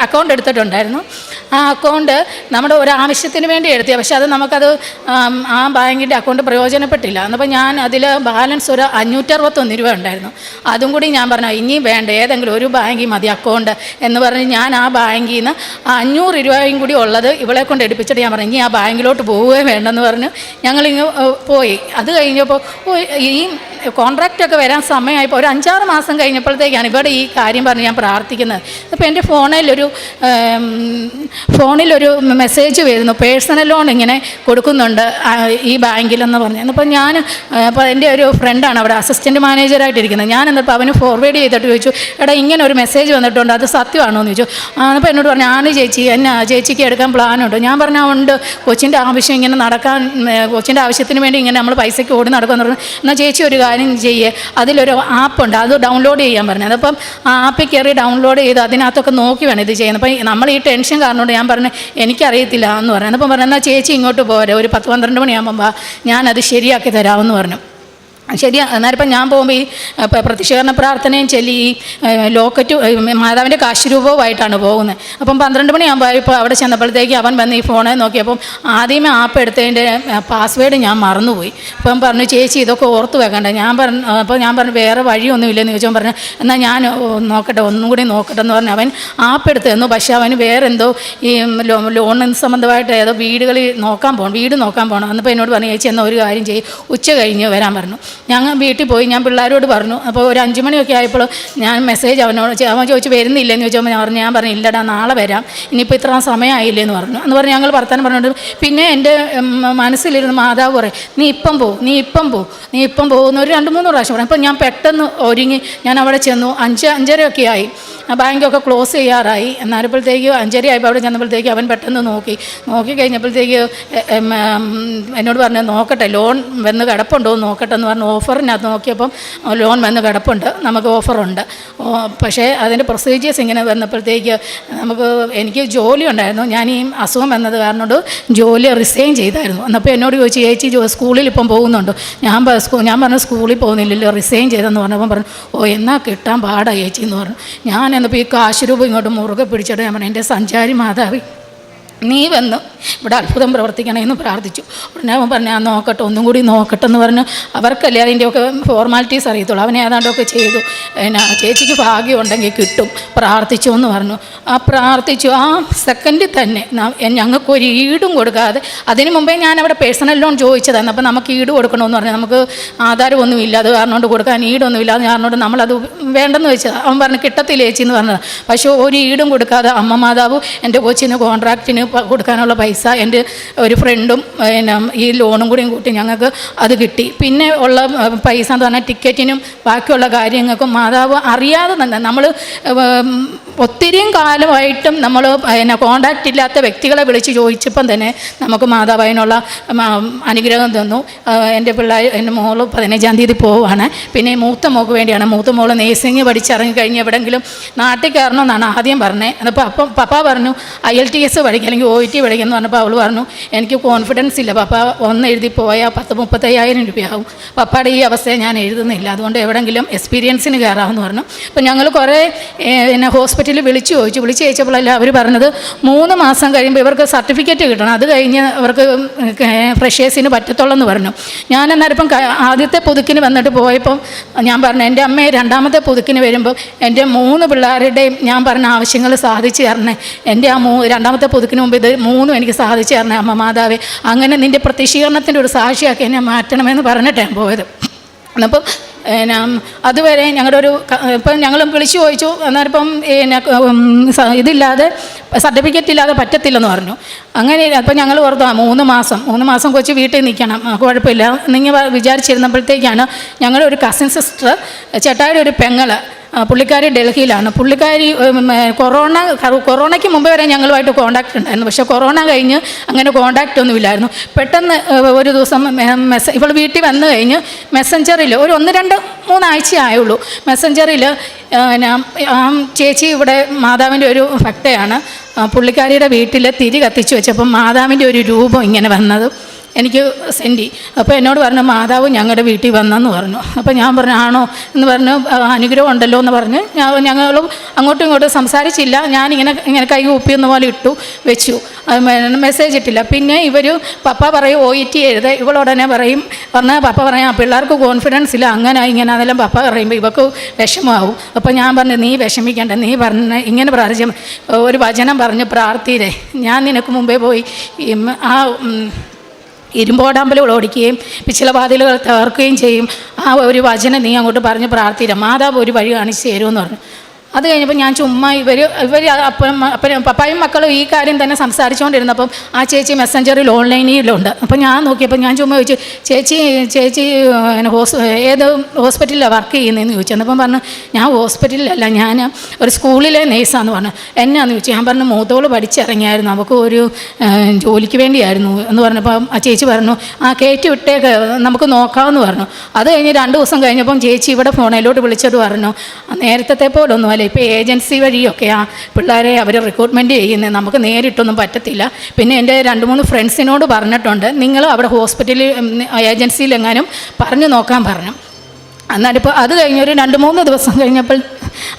അക്കൗണ്ട് എടുത്തിട്ടുണ്ടായിരുന്നു. ആ അക്കൗണ്ട് നമ്മുടെ ഒരു ആവശ്യത്തിന് വേണ്ടി എടുത്തിയ പക്ഷേ അത് നമുക്കത് ആം, ബാങ്കിന്റെ അക്കൗണ്ട് പ്രയോജനപ്പെട്ടില്ല. എന്നപ്പോൾ ഞാൻ അതിൽ ബാലൻസ് ഒരു അഞ്ഞൂറ്ററുപത്തൊന്ന് രൂപ ഉണ്ടായിരുന്നു. അതും കൂടി ഞാൻ പറഞ്ഞു ഇനി വേണ്ട. ഏതെങ്കിലും ഒരു ബാങ്കിൽ മതി അക്കൗണ്ട്. എന്ന് പറഞ്ഞ് ഞാൻ ആ ബാങ്കിൽ നിന്ന് അഞ്ഞൂറ് രൂപയും കൂടി ഉള്ളത് ഇവളെ കൊണ്ട് എടുപ്പിച്ചിട്ട് ഞാൻ പറഞ്ഞു ഇനി ആ ബാങ്കിലോട്ട് പോവുകയും വേണ്ടെന്ന് പറഞ്ഞ് ഞങ്ങളിങ്ങ് പോയി. അത് കഴിഞ്ഞപ്പോൾ ഈ കോൺട്രാക്റ്റൊക്കെ വരാൻ സമയമായപ്പോൾ ഒരു അഞ്ചാറ് മാസം കഴിഞ്ഞപ്പോഴത്തേക്കാണ് ഇവിടെ ഈ കാര്യം പറഞ്ഞ് ഞാൻ പ്രാർത്ഥിക്കുന്നത്. അപ്പോൾ എന്റെ ഫോണിലൊരു ഫോണിലൊരു മെസ്സേജ് വരുന്നു. പേഴ്സണൽ ലോൺ ഇങ്ങനെ കൊടുക്കുന്നുണ്ട് ഈ ബാങ്കിലെന്ന് പറഞ്ഞു. അപ്പോൾ ഞാൻ അപ്പോൾ എന്റെ ഒരു ഫ്രണ്ടാണ് അവിടെ അസിസ്റ്റന്റ് മാനേജറായിട്ടിരിക്കുന്നത് ഞാൻ എന്നിപ്പോൾ അവന് ഫോർവേഡ് ചെയ്തിട്ട് ചോദിച്ചു എടാ ഇങ്ങനെ ഒരു മെസ്സേജ് വന്നിട്ടുണ്ട് അത് സത്യമാണോ എന്ന് ചോദിച്ചു അപ്പോൾ എന്നോട് പറഞ്ഞു ആണ് ചേച്ചി എന്നാ ചേച്ചിക്ക് എടുക്കാൻ പ്ലാനുണ്ട്. ഞാൻ പറഞ്ഞാൽ ഉണ്ട്. കൊച്ചിന്റെ ആവശ്യം ഇങ്ങനെ നടക്കാൻ കൊച്ചിന്റെ ആവശ്യത്തിന് വേണ്ടി ഇങ്ങനെ നമ്മൾ പൈസയ്ക്ക് ഓടി നടക്കുമെന്ന് പറഞ്ഞു. എന്നാൽ ചേച്ചി ഒരു കാര്യം ചെയ്യേ. അതിലൊരു ആപ്പുണ്ട് അത് ഡൗൺലോഡ് ചെയ്യാൻ പറഞ്ഞത് അപ്പം ആ ആപ്പിൽ കയറി ഡൗൺലോഡ് ചെയ്ത് അതിനകത്തൊക്കെ നോക്കി വേണം ഇത് ചെയ്യുന്നത്. അപ്പം നമ്മൾ ഈ ടെൻഷൻ കാരണം ഞാൻ പറഞ്ഞു എനിക്കറിയത്തില്ല എന്ന് പറഞ്ഞു. അപ്പം പറഞ്ഞു എന്നാൽ ചേച്ചി ഇങ്ങോട്ട് പോരെ ഒരു പത്ത് പന്ത്രണ്ട് മണിയാകുമ്പോൾ ഞാനത് ശരിയാക്കി തരാമെന്ന് പറഞ്ഞു. ശരിയാ അന്നേരം ഇപ്പം ഞാൻ പോകുമ്പോൾ ഈ പ്രതിഷേധ പ്രാർത്ഥനയും ചൊല്ലി ഈ ലോക്കറ്റ് മാതാവിന്റെ കാശുരൂപവുമായിട്ടാണ് പോകുന്നത് അപ്പം പന്ത്രണ്ട് മണിയാകുമ്പോൾ ഇപ്പോൾ അവിടെ ചെന്നപ്പോഴത്തേക്ക് അവൻ വന്ന് ഈ ഫോണിൽ നോക്കിയപ്പം ആദ്യമേ ആപ്പ് എടുത്തതിന്റെ പാസ്വേഡ് ഞാൻ മറന്നുപോയി. അപ്പം പറഞ്ഞു ചേച്ചി ഇതൊക്കെ ഓർത്ത് വെക്കണ്ട. ഞാൻ പറഞ്ഞു അപ്പോൾ ഞാൻ പറഞ്ഞു വേറെ വഴിയൊന്നും ഇല്ലെന്ന് ചോദിച്ചവൻ പറഞ്ഞു എന്നാൽ ഞാൻ നോക്കട്ടെ ഒന്നും കൂടി നോക്കട്ടെ എന്ന് പറഞ്ഞു അവൻ ആപ്പ് എടുത്ത് തന്നു. പക്ഷേ അവന് വേറെ എന്തോ ഈ ലോണിന് സംബന്ധമായിട്ട് ഏതോ വീടുകളിൽ നോക്കാൻ പോകണം വീട് നോക്കാൻ പോകണം എന്നപ്പോൾ എന്നോട് പറഞ്ഞു ചേച്ചി എന്നാൽ ഒരു കാര്യം ചെയ്യും. ഉച്ച കഴിഞ്ഞ് വരാൻ പറഞ്ഞു. ഞങ്ങൾ വീട്ടിൽ പോയി ഞാൻ പിള്ളേരോട് പറഞ്ഞു അപ്പോൾ ഒരു അഞ്ച് മണിയൊക്കെ ആയപ്പോൾ ഞാൻ മെസ്സേജ് അവനോട് അവൻ ചോദിച്ചു വരുന്നില്ലെന്ന് ചോദിച്ചപ്പോൾ ഞാൻ പറഞ്ഞു ഞാൻ പറഞ്ഞു ഇല്ലടാ നാളെ വരാം ഇനിയിപ്പോൾ ഇത്ര സമയമായില്ലേ എന്ന് പറഞ്ഞു. എന്ന് പറഞ്ഞ് ഞങ്ങൾ വർത്താനം പറഞ്ഞുകൊണ്ട് പിന്നെ എന്റെ മനസ്സിലിരുന്ന് മാതാവ് പറയും നീ ഇപ്പം പോ നീ ഇപ്പം പോ നീ ഇപ്പം പോകുന്ന ഒരു രണ്ട് മൂന്ന് പ്രാവശ്യം പറഞ്ഞു അപ്പോൾ ഞാൻ പെട്ടെന്ന് ഒരുങ്ങി ഞാൻ അവിടെ ചെന്നു അഞ്ച് അഞ്ചരയൊക്കെ ആയി. ബാങ്കൊക്കെ ക്ലോസ് ചെയ്യാറായി. എന്നാലപ്പോഴത്തേക്ക് അഞ്ചരി ആയപ്പോൾ അവിടെ ചെന്നപ്പോഴത്തേക്ക് അവൻ പെട്ടെന്ന് നോക്കി. നോക്കി കഴിഞ്ഞപ്പോഴത്തേക്ക് എന്നോട് പറഞ്ഞു നോക്കട്ടെ ലോൺ വന്ന് കിടപ്പുണ്ടോ? എന്ന് നോക്കട്ടെ എന്ന് പറഞ്ഞു ഓഫറിനകത്ത് നോക്കിയപ്പം ലോൺ വന്ന് കിടപ്പുണ്ട്. നമുക്ക് ഓഫറുണ്ട്. പക്ഷേ അതിന്റെ പ്രൊസീജിയേഴ്സ് ഇങ്ങനെ വന്നപ്പോഴത്തേക്ക് നമുക്ക് എനിക്ക് ജോലി ഉണ്ടായിരുന്നു. ഞാൻ ഈ അസുഖം വന്നത് കാരണം ജോലി റിസൈൻ ചെയ്തായിരുന്നു. എന്നപ്പോൾ എന്നോട് ചോദിച്ചു ചേച്ചി സ്കൂളിൽ ഇപ്പം പോകുന്നുണ്ടോ? ഞാൻ ഞാൻ പറഞ്ഞു സ്കൂളിൽ പോകുന്നില്ലല്ലോ റിസൈൻ ചെയ്തെന്ന് പറഞ്ഞപ്പം പറഞ്ഞു ഓ എന്നാൽ കിട്ടാൻ പാടാ ചേച്ചി എന്ന് പറഞ്ഞു. ഞാൻ എന്നപ്പോൾ ഈ കാശുരൂപം ഇങ്ങോട്ട് മുറുകെ പിടിച്ചിട്ട് ഞാൻ പറഞ്ഞു എന്റെ സഞ്ചാരി മാതാവി നീ വന്ന് ഇവിടെ അത്ഭുതം പ്രവർത്തിക്കണമെന്ന് പ്രാർത്ഥിച്ചു. ഉടനെ അവൻ പറഞ്ഞു ആ നോക്കട്ടെ ഒന്നും കൂടി നോക്കട്ടെ എന്ന് പറഞ്ഞ് അവർക്കല്ലേ അതിന്റെയൊക്കെ ഫോർമാലിറ്റീസ് അറിയത്തുള്ളൂ. അവൻ ഏതാണ്ടൊക്കെ ചെയ്തു. എന്നാ ചേച്ചിക്ക് ഭാഗ്യം ഉണ്ടെങ്കിൽ കിട്ടും. പ്രാർത്ഥിച്ചു എന്ന് പറഞ്ഞു. ആ പ്രാർത്ഥിച്ചു. ആ സെക്കൻഡിൽ തന്നെ ഞങ്ങൾക്ക് ഒരു ഈടും കൊടുക്കാതെ അതിന് മുമ്പേ ഞാൻ അവിടെ പേഴ്സണൽ ലോൺ ചോദിച്ചതാണ് അപ്പോൾ നമുക്ക് ഈട് കൊടുക്കണമെന്ന് പറഞ്ഞു. നമുക്ക് ആധാരമൊന്നും ഇല്ല അത് കാരണം കൊണ്ട് കൊടുക്കാൻ ഈടൊന്നും ഇല്ല അത് കാരണം കൊണ്ട് നമ്മളത് വേണ്ടെന്ന് വെച്ചത്. അവൻ പറഞ്ഞു കിട്ടത്തില്ല ചേച്ചി? എന്ന് പറഞ്ഞത്. പക്ഷേ ഒരു ഈടും കൊടുക്കാതെ അമ്മ മാതാവ് എന്റെ കൊച്ചിന് കോൺട്രാക്റ്റിന് കൊടുക്കാനുള്ള പൈസ എന്റെ ഒരു ഫ്രണ്ടും പിന്നെ ഈ ലോണും കൂടിയും കൂട്ടി ഞങ്ങൾക്ക് അത് കിട്ടി. പിന്നെ ഉള്ള പൈസ എന്ന് പറഞ്ഞാൽ ടിക്കറ്റിനും ബാക്കിയുള്ള കാര്യങ്ങൾക്കും മാതാവ് അറിയാതെ തന്നെ നമ്മൾ ഒത്തിരിയും കാലമായിട്ടും നമ്മൾ പിന്നെ കോണ്ടാക്റ്റ് ഇല്ലാത്ത വ്യക്തികളെ വിളിച്ച് ചോദിച്ചപ്പം തന്നെ നമുക്ക് മാതാവ് അതിനുള്ള അനുഗ്രഹം തന്നു. എന്റെ പിള്ളേർ എന്റെ മോൾ പതിനഞ്ചാം തീയതി പോവുകയാണ്. പിന്നെ മൂത്ത മോൾക്ക് വേണ്ടിയാണ്. മൂത്ത മോൾ നേഴ്സിംഗ് പഠിച്ചിറങ്ങി കഴിഞ്ഞ് എവിടെയെങ്കിലും നാട്ടിൽ കയറണമെന്നാണ് ആദ്യം പറഞ്ഞത്. അപ്പോൾ അപ്പം പപ്പ പറഞ്ഞു ഐ എൽ ടി എസ് പഠിക്കുക അല്ലെങ്കിൽ ഒ ടി പഠിക്കുന്നു പറഞ്ഞപ്പോൾ അവൾ പറഞ്ഞു എനിക്ക് കോൺഫിഡൻസ് ഇല്ല പപ്പ ഒന്ന് എഴുതി പോയാൽ പത്ത് മുപ്പത്തയ്യായിരം രൂപയാകും പപ്പയുടെ ഈ അവസ്ഥയെ ഞാൻ എഴുതുന്നില്ല. അതുകൊണ്ട് എവിടെയെങ്കിലും എക്സ്പീരിയൻസിന് കയറാമെന്ന് പറഞ്ഞു. അപ്പോൾ ഞങ്ങൾ കുറേ എന്നെ ഹോസ്പിറ്റലിൽ വിളിച്ചു ചോദിച്ചു. വിളിച്ച് ചോദിച്ചപ്പോഴല്ല അവർ പറഞ്ഞത് മൂന്ന് മാസം കഴിയുമ്പോൾ ഇവർക്ക് സർട്ടിഫിക്കറ്റ് കിട്ടണം. അത് കഴിഞ്ഞ് അവർക്ക് ഫ്രഷേഴ്സിന് പറ്റത്തുള്ളെന്ന് പറഞ്ഞു. ഞാൻ അന്നേരം ആദ്യത്തെ പുതുക്കിന് വന്നിട്ട് പോയപ്പം ഞാൻ പറഞ്ഞു എന്റെ അമ്മയെ രണ്ടാമത്തെ പുതുക്കിന് വരുമ്പോൾ എന്റെ മൂന്ന് പിള്ളേരുടെയും ഞാൻ പറഞ്ഞ ആവശ്യങ്ങൾ സാധിച്ചു തരണേ. എന്റെ ആ മൂ രണ്ടാമത്തെ പുതുക്കിന് മുമ്പ് ഇത് മൂന്നും എനിക്ക് സാധിച്ചു തരണേ അമ്മ മാതാവേ. അങ്ങനെ നിന്റെ പ്രത്യക്ഷീകരണത്തിന്റെ ഒരു സാക്ഷിയാക്കി എന്നെ മാറ്റണമെന്ന് പറഞ്ഞിട്ടാണ് പോയത്. അപ്പം അതുവരെ ഞങ്ങളുടെ ഒരു ഇപ്പം ഞങ്ങൾ വിളിച്ചു ചോദിച്ചു ഇപ്പം പിന്നെ ഇതില്ലാതെ സർട്ടിഫിക്കറ്റ് ഇല്ലാതെ പറ്റത്തില്ലെന്ന് പറഞ്ഞു. അങ്ങനെ അപ്പം ഞങ്ങൾ ഓർത്തു മൂന്ന് മാസം മൂന്ന് മാസം കൊച്ചു വീട്ടിൽ നിൽക്കണം കുഴപ്പമില്ല. നിങ്ങൾ വിചാരിച്ചിരുന്നപ്പോഴത്തേക്കാണ് ഞങ്ങളുടെ ഒരു കസിൻ സിസ്റ്റർ ചേട്ടായുടെ ഒരു പെങ്ങൾ ആ, പുള്ളിക്കാരി ഡൽഹിയിലാണ്. പുള്ളിക്കാരി കൊറോണ കൊറോണയ്ക്ക് മുമ്പ് വരെ ഞങ്ങളുമായിട്ട് കോണ്ടാക്റ്റ് ഉണ്ടായിരുന്നു. പക്ഷേ കൊറോണ കഴിഞ്ഞ് അങ്ങനെ കോണ്ടാക്റ്റ് ഒന്നുമില്ലായിരുന്നു പെട്ടെന്ന് ഒരു ദിവസം മെസ്സ ഇവൾ വീട്ടിൽ വന്നു കഴിഞ്ഞ് മെസ്സഞ്ചറിൽ ഒരു ഒന്ന് രണ്ട് മൂന്നാഴ്ച ആയുള്ളൂ മെസ്സഞ്ചറിൽ ചേച്ചി ഇവിടെ മാതാവിന്റെ ഒരു ഭക്തയാണ്. പുള്ളിക്കാരിയുടെ വീട്ടിൽ തിരി കത്തിച്ച് വെച്ചപ്പം മാതാവിന്റെ ഒരു രൂപം ഇങ്ങനെ വന്നത്. എനിക്ക് സെന്റി അപ്പോൾ എന്നോട് പറഞ്ഞു മാതാവ് ഞങ്ങളുടെ വീട്ടിൽ വന്നെന്ന് പറഞ്ഞു. അപ്പോൾ ഞാൻ പറഞ്ഞു ആണോ? എന്ന് പറഞ്ഞു അനുഗ്രഹം ഉണ്ടല്ലോ എന്ന് പറഞ്ഞ്. ഞാൻ ഞങ്ങളും അങ്ങോട്ടും ഇങ്ങോട്ടും സംസാരിച്ചില്ല. ഞാനിങ്ങനെ ഇങ്ങനെ കൈ ഒപ്പിയെന്ന പോലെ ഇട്ടു വെച്ചു. മെസ്സേജ് ഇട്ടില്ല. പിന്നെ ഇവർ പപ്പ പറയും ഒ ഇ ടി എഴുത ഇവളുടനെ പറയും പറഞ്ഞാൽ പപ്പ പറയും ആ പിള്ളേർക്ക് കോൺഫിഡൻസ് ഇല്ല. അങ്ങനെ ഇങ്ങനെ അതെല്ലാം പപ്പ പറയുമ്പോൾ ഇവക്ക് വിഷമമാവും. അപ്പോൾ ഞാൻ പറഞ്ഞു നീ വിഷമിക്കണ്ട. നീ പറഞ്ഞ ഇങ്ങനെ പ്രാർത്ഥിച്ച ഒരു വചനം പറഞ്ഞ് പ്രാർത്ഥിരേ. ഞാൻ നിനക്ക് മുമ്പേ പോയി ആ ഇരുമ്പോടാമ്പലുകൾ ഓടിക്കുകയും പിച്ചിലവാതിലുകൾ തകർക്കുകയും ചെയ്യും. ആ ഒരു വചനം നീ അങ്ങോട്ട് പറഞ്ഞ് പ്രാർത്ഥിക്കാം മാതാവ് ഒരു വഴി കാണിച്ച് തരുമെന്ന് പറഞ്ഞു. അത് കഴിഞ്ഞപ്പോൾ ഞാൻ ചുമ്മാ ഇവർ ഇവർ അപ്പം അപ്പം പപ്പായും മക്കളും ഈ കാര്യം തന്നെ സംസാരിച്ചുകൊണ്ടിരുന്നപ്പം ആ ചേച്ചി മെസ്സഞ്ചറിൽ ഓൺലൈനിലുണ്ട് അപ്പം ഞാൻ നോക്കിയപ്പോൾ ഞാൻ ചുമ്മാ ചോദിച്ചു ചേച്ചി ചേച്ചി ഹോസ് ഏത് ഹോസ്പിറ്റലിലാണ് വർക്ക് ചെയ്യുന്നതെന്ന് ചോദിച്ചു. എന്നപ്പം പറഞ്ഞു ഞാൻ ഹോസ്പിറ്റലിലല്ല ഞാൻ ഒരു സ്കൂളിലെ നേഴ്സാന്ന് പറഞ്ഞു. എന്നാന്ന് ചോദിച്ചു. ഞാൻ പറഞ്ഞു മൂത്തോൾ പഠിച്ചിറങ്ങിയായിരുന്നു. നമുക്ക് ഒരു ജോലിക്ക് വേണ്ടിയായിരുന്നു. എന്ന് പറഞ്ഞപ്പോൾ ആ ചേച്ചി പറഞ്ഞു ആ കയറ്റി വിട്ടേക്ക്. നമുക്ക് നോക്കാമെന്ന് പറഞ്ഞു. അത് കഴിഞ്ഞ് രണ്ട് ദിവസം കഴിഞ്ഞപ്പം ചേച്ചി ഇവിടെ ഫോണിലോട്ട് വിളിച്ചത് പറഞ്ഞു "ആ, നേരത്തെ പോലെ ഒന്നുമല്ല ഇപ്പോൾ ഏജൻസി വഴിയൊക്കെയാണ് പിള്ളേരെ അവർ റിക്രൂട്ട്മെന്റ് ചെയ്യുന്നത് നമുക്ക് നേരിട്ടൊന്നും പറ്റത്തില്ല. പിന്നെ എന്റെ രണ്ട് മൂന്ന് ഫ്രണ്ട്സിനോട് പറഞ്ഞിട്ടുണ്ട്. നിങ്ങൾ അവിടെ ഹോസ്പിറ്റലിൽ ഏജൻസിയിലെങ്ങാനും പറഞ്ഞു നോക്കാൻ പറഞ്ഞു. എന്നാലിപ്പോൾ അത് കഴിഞ്ഞൊരു രണ്ട് മൂന്ന് ദിവസം കഴിഞ്ഞപ്പോൾ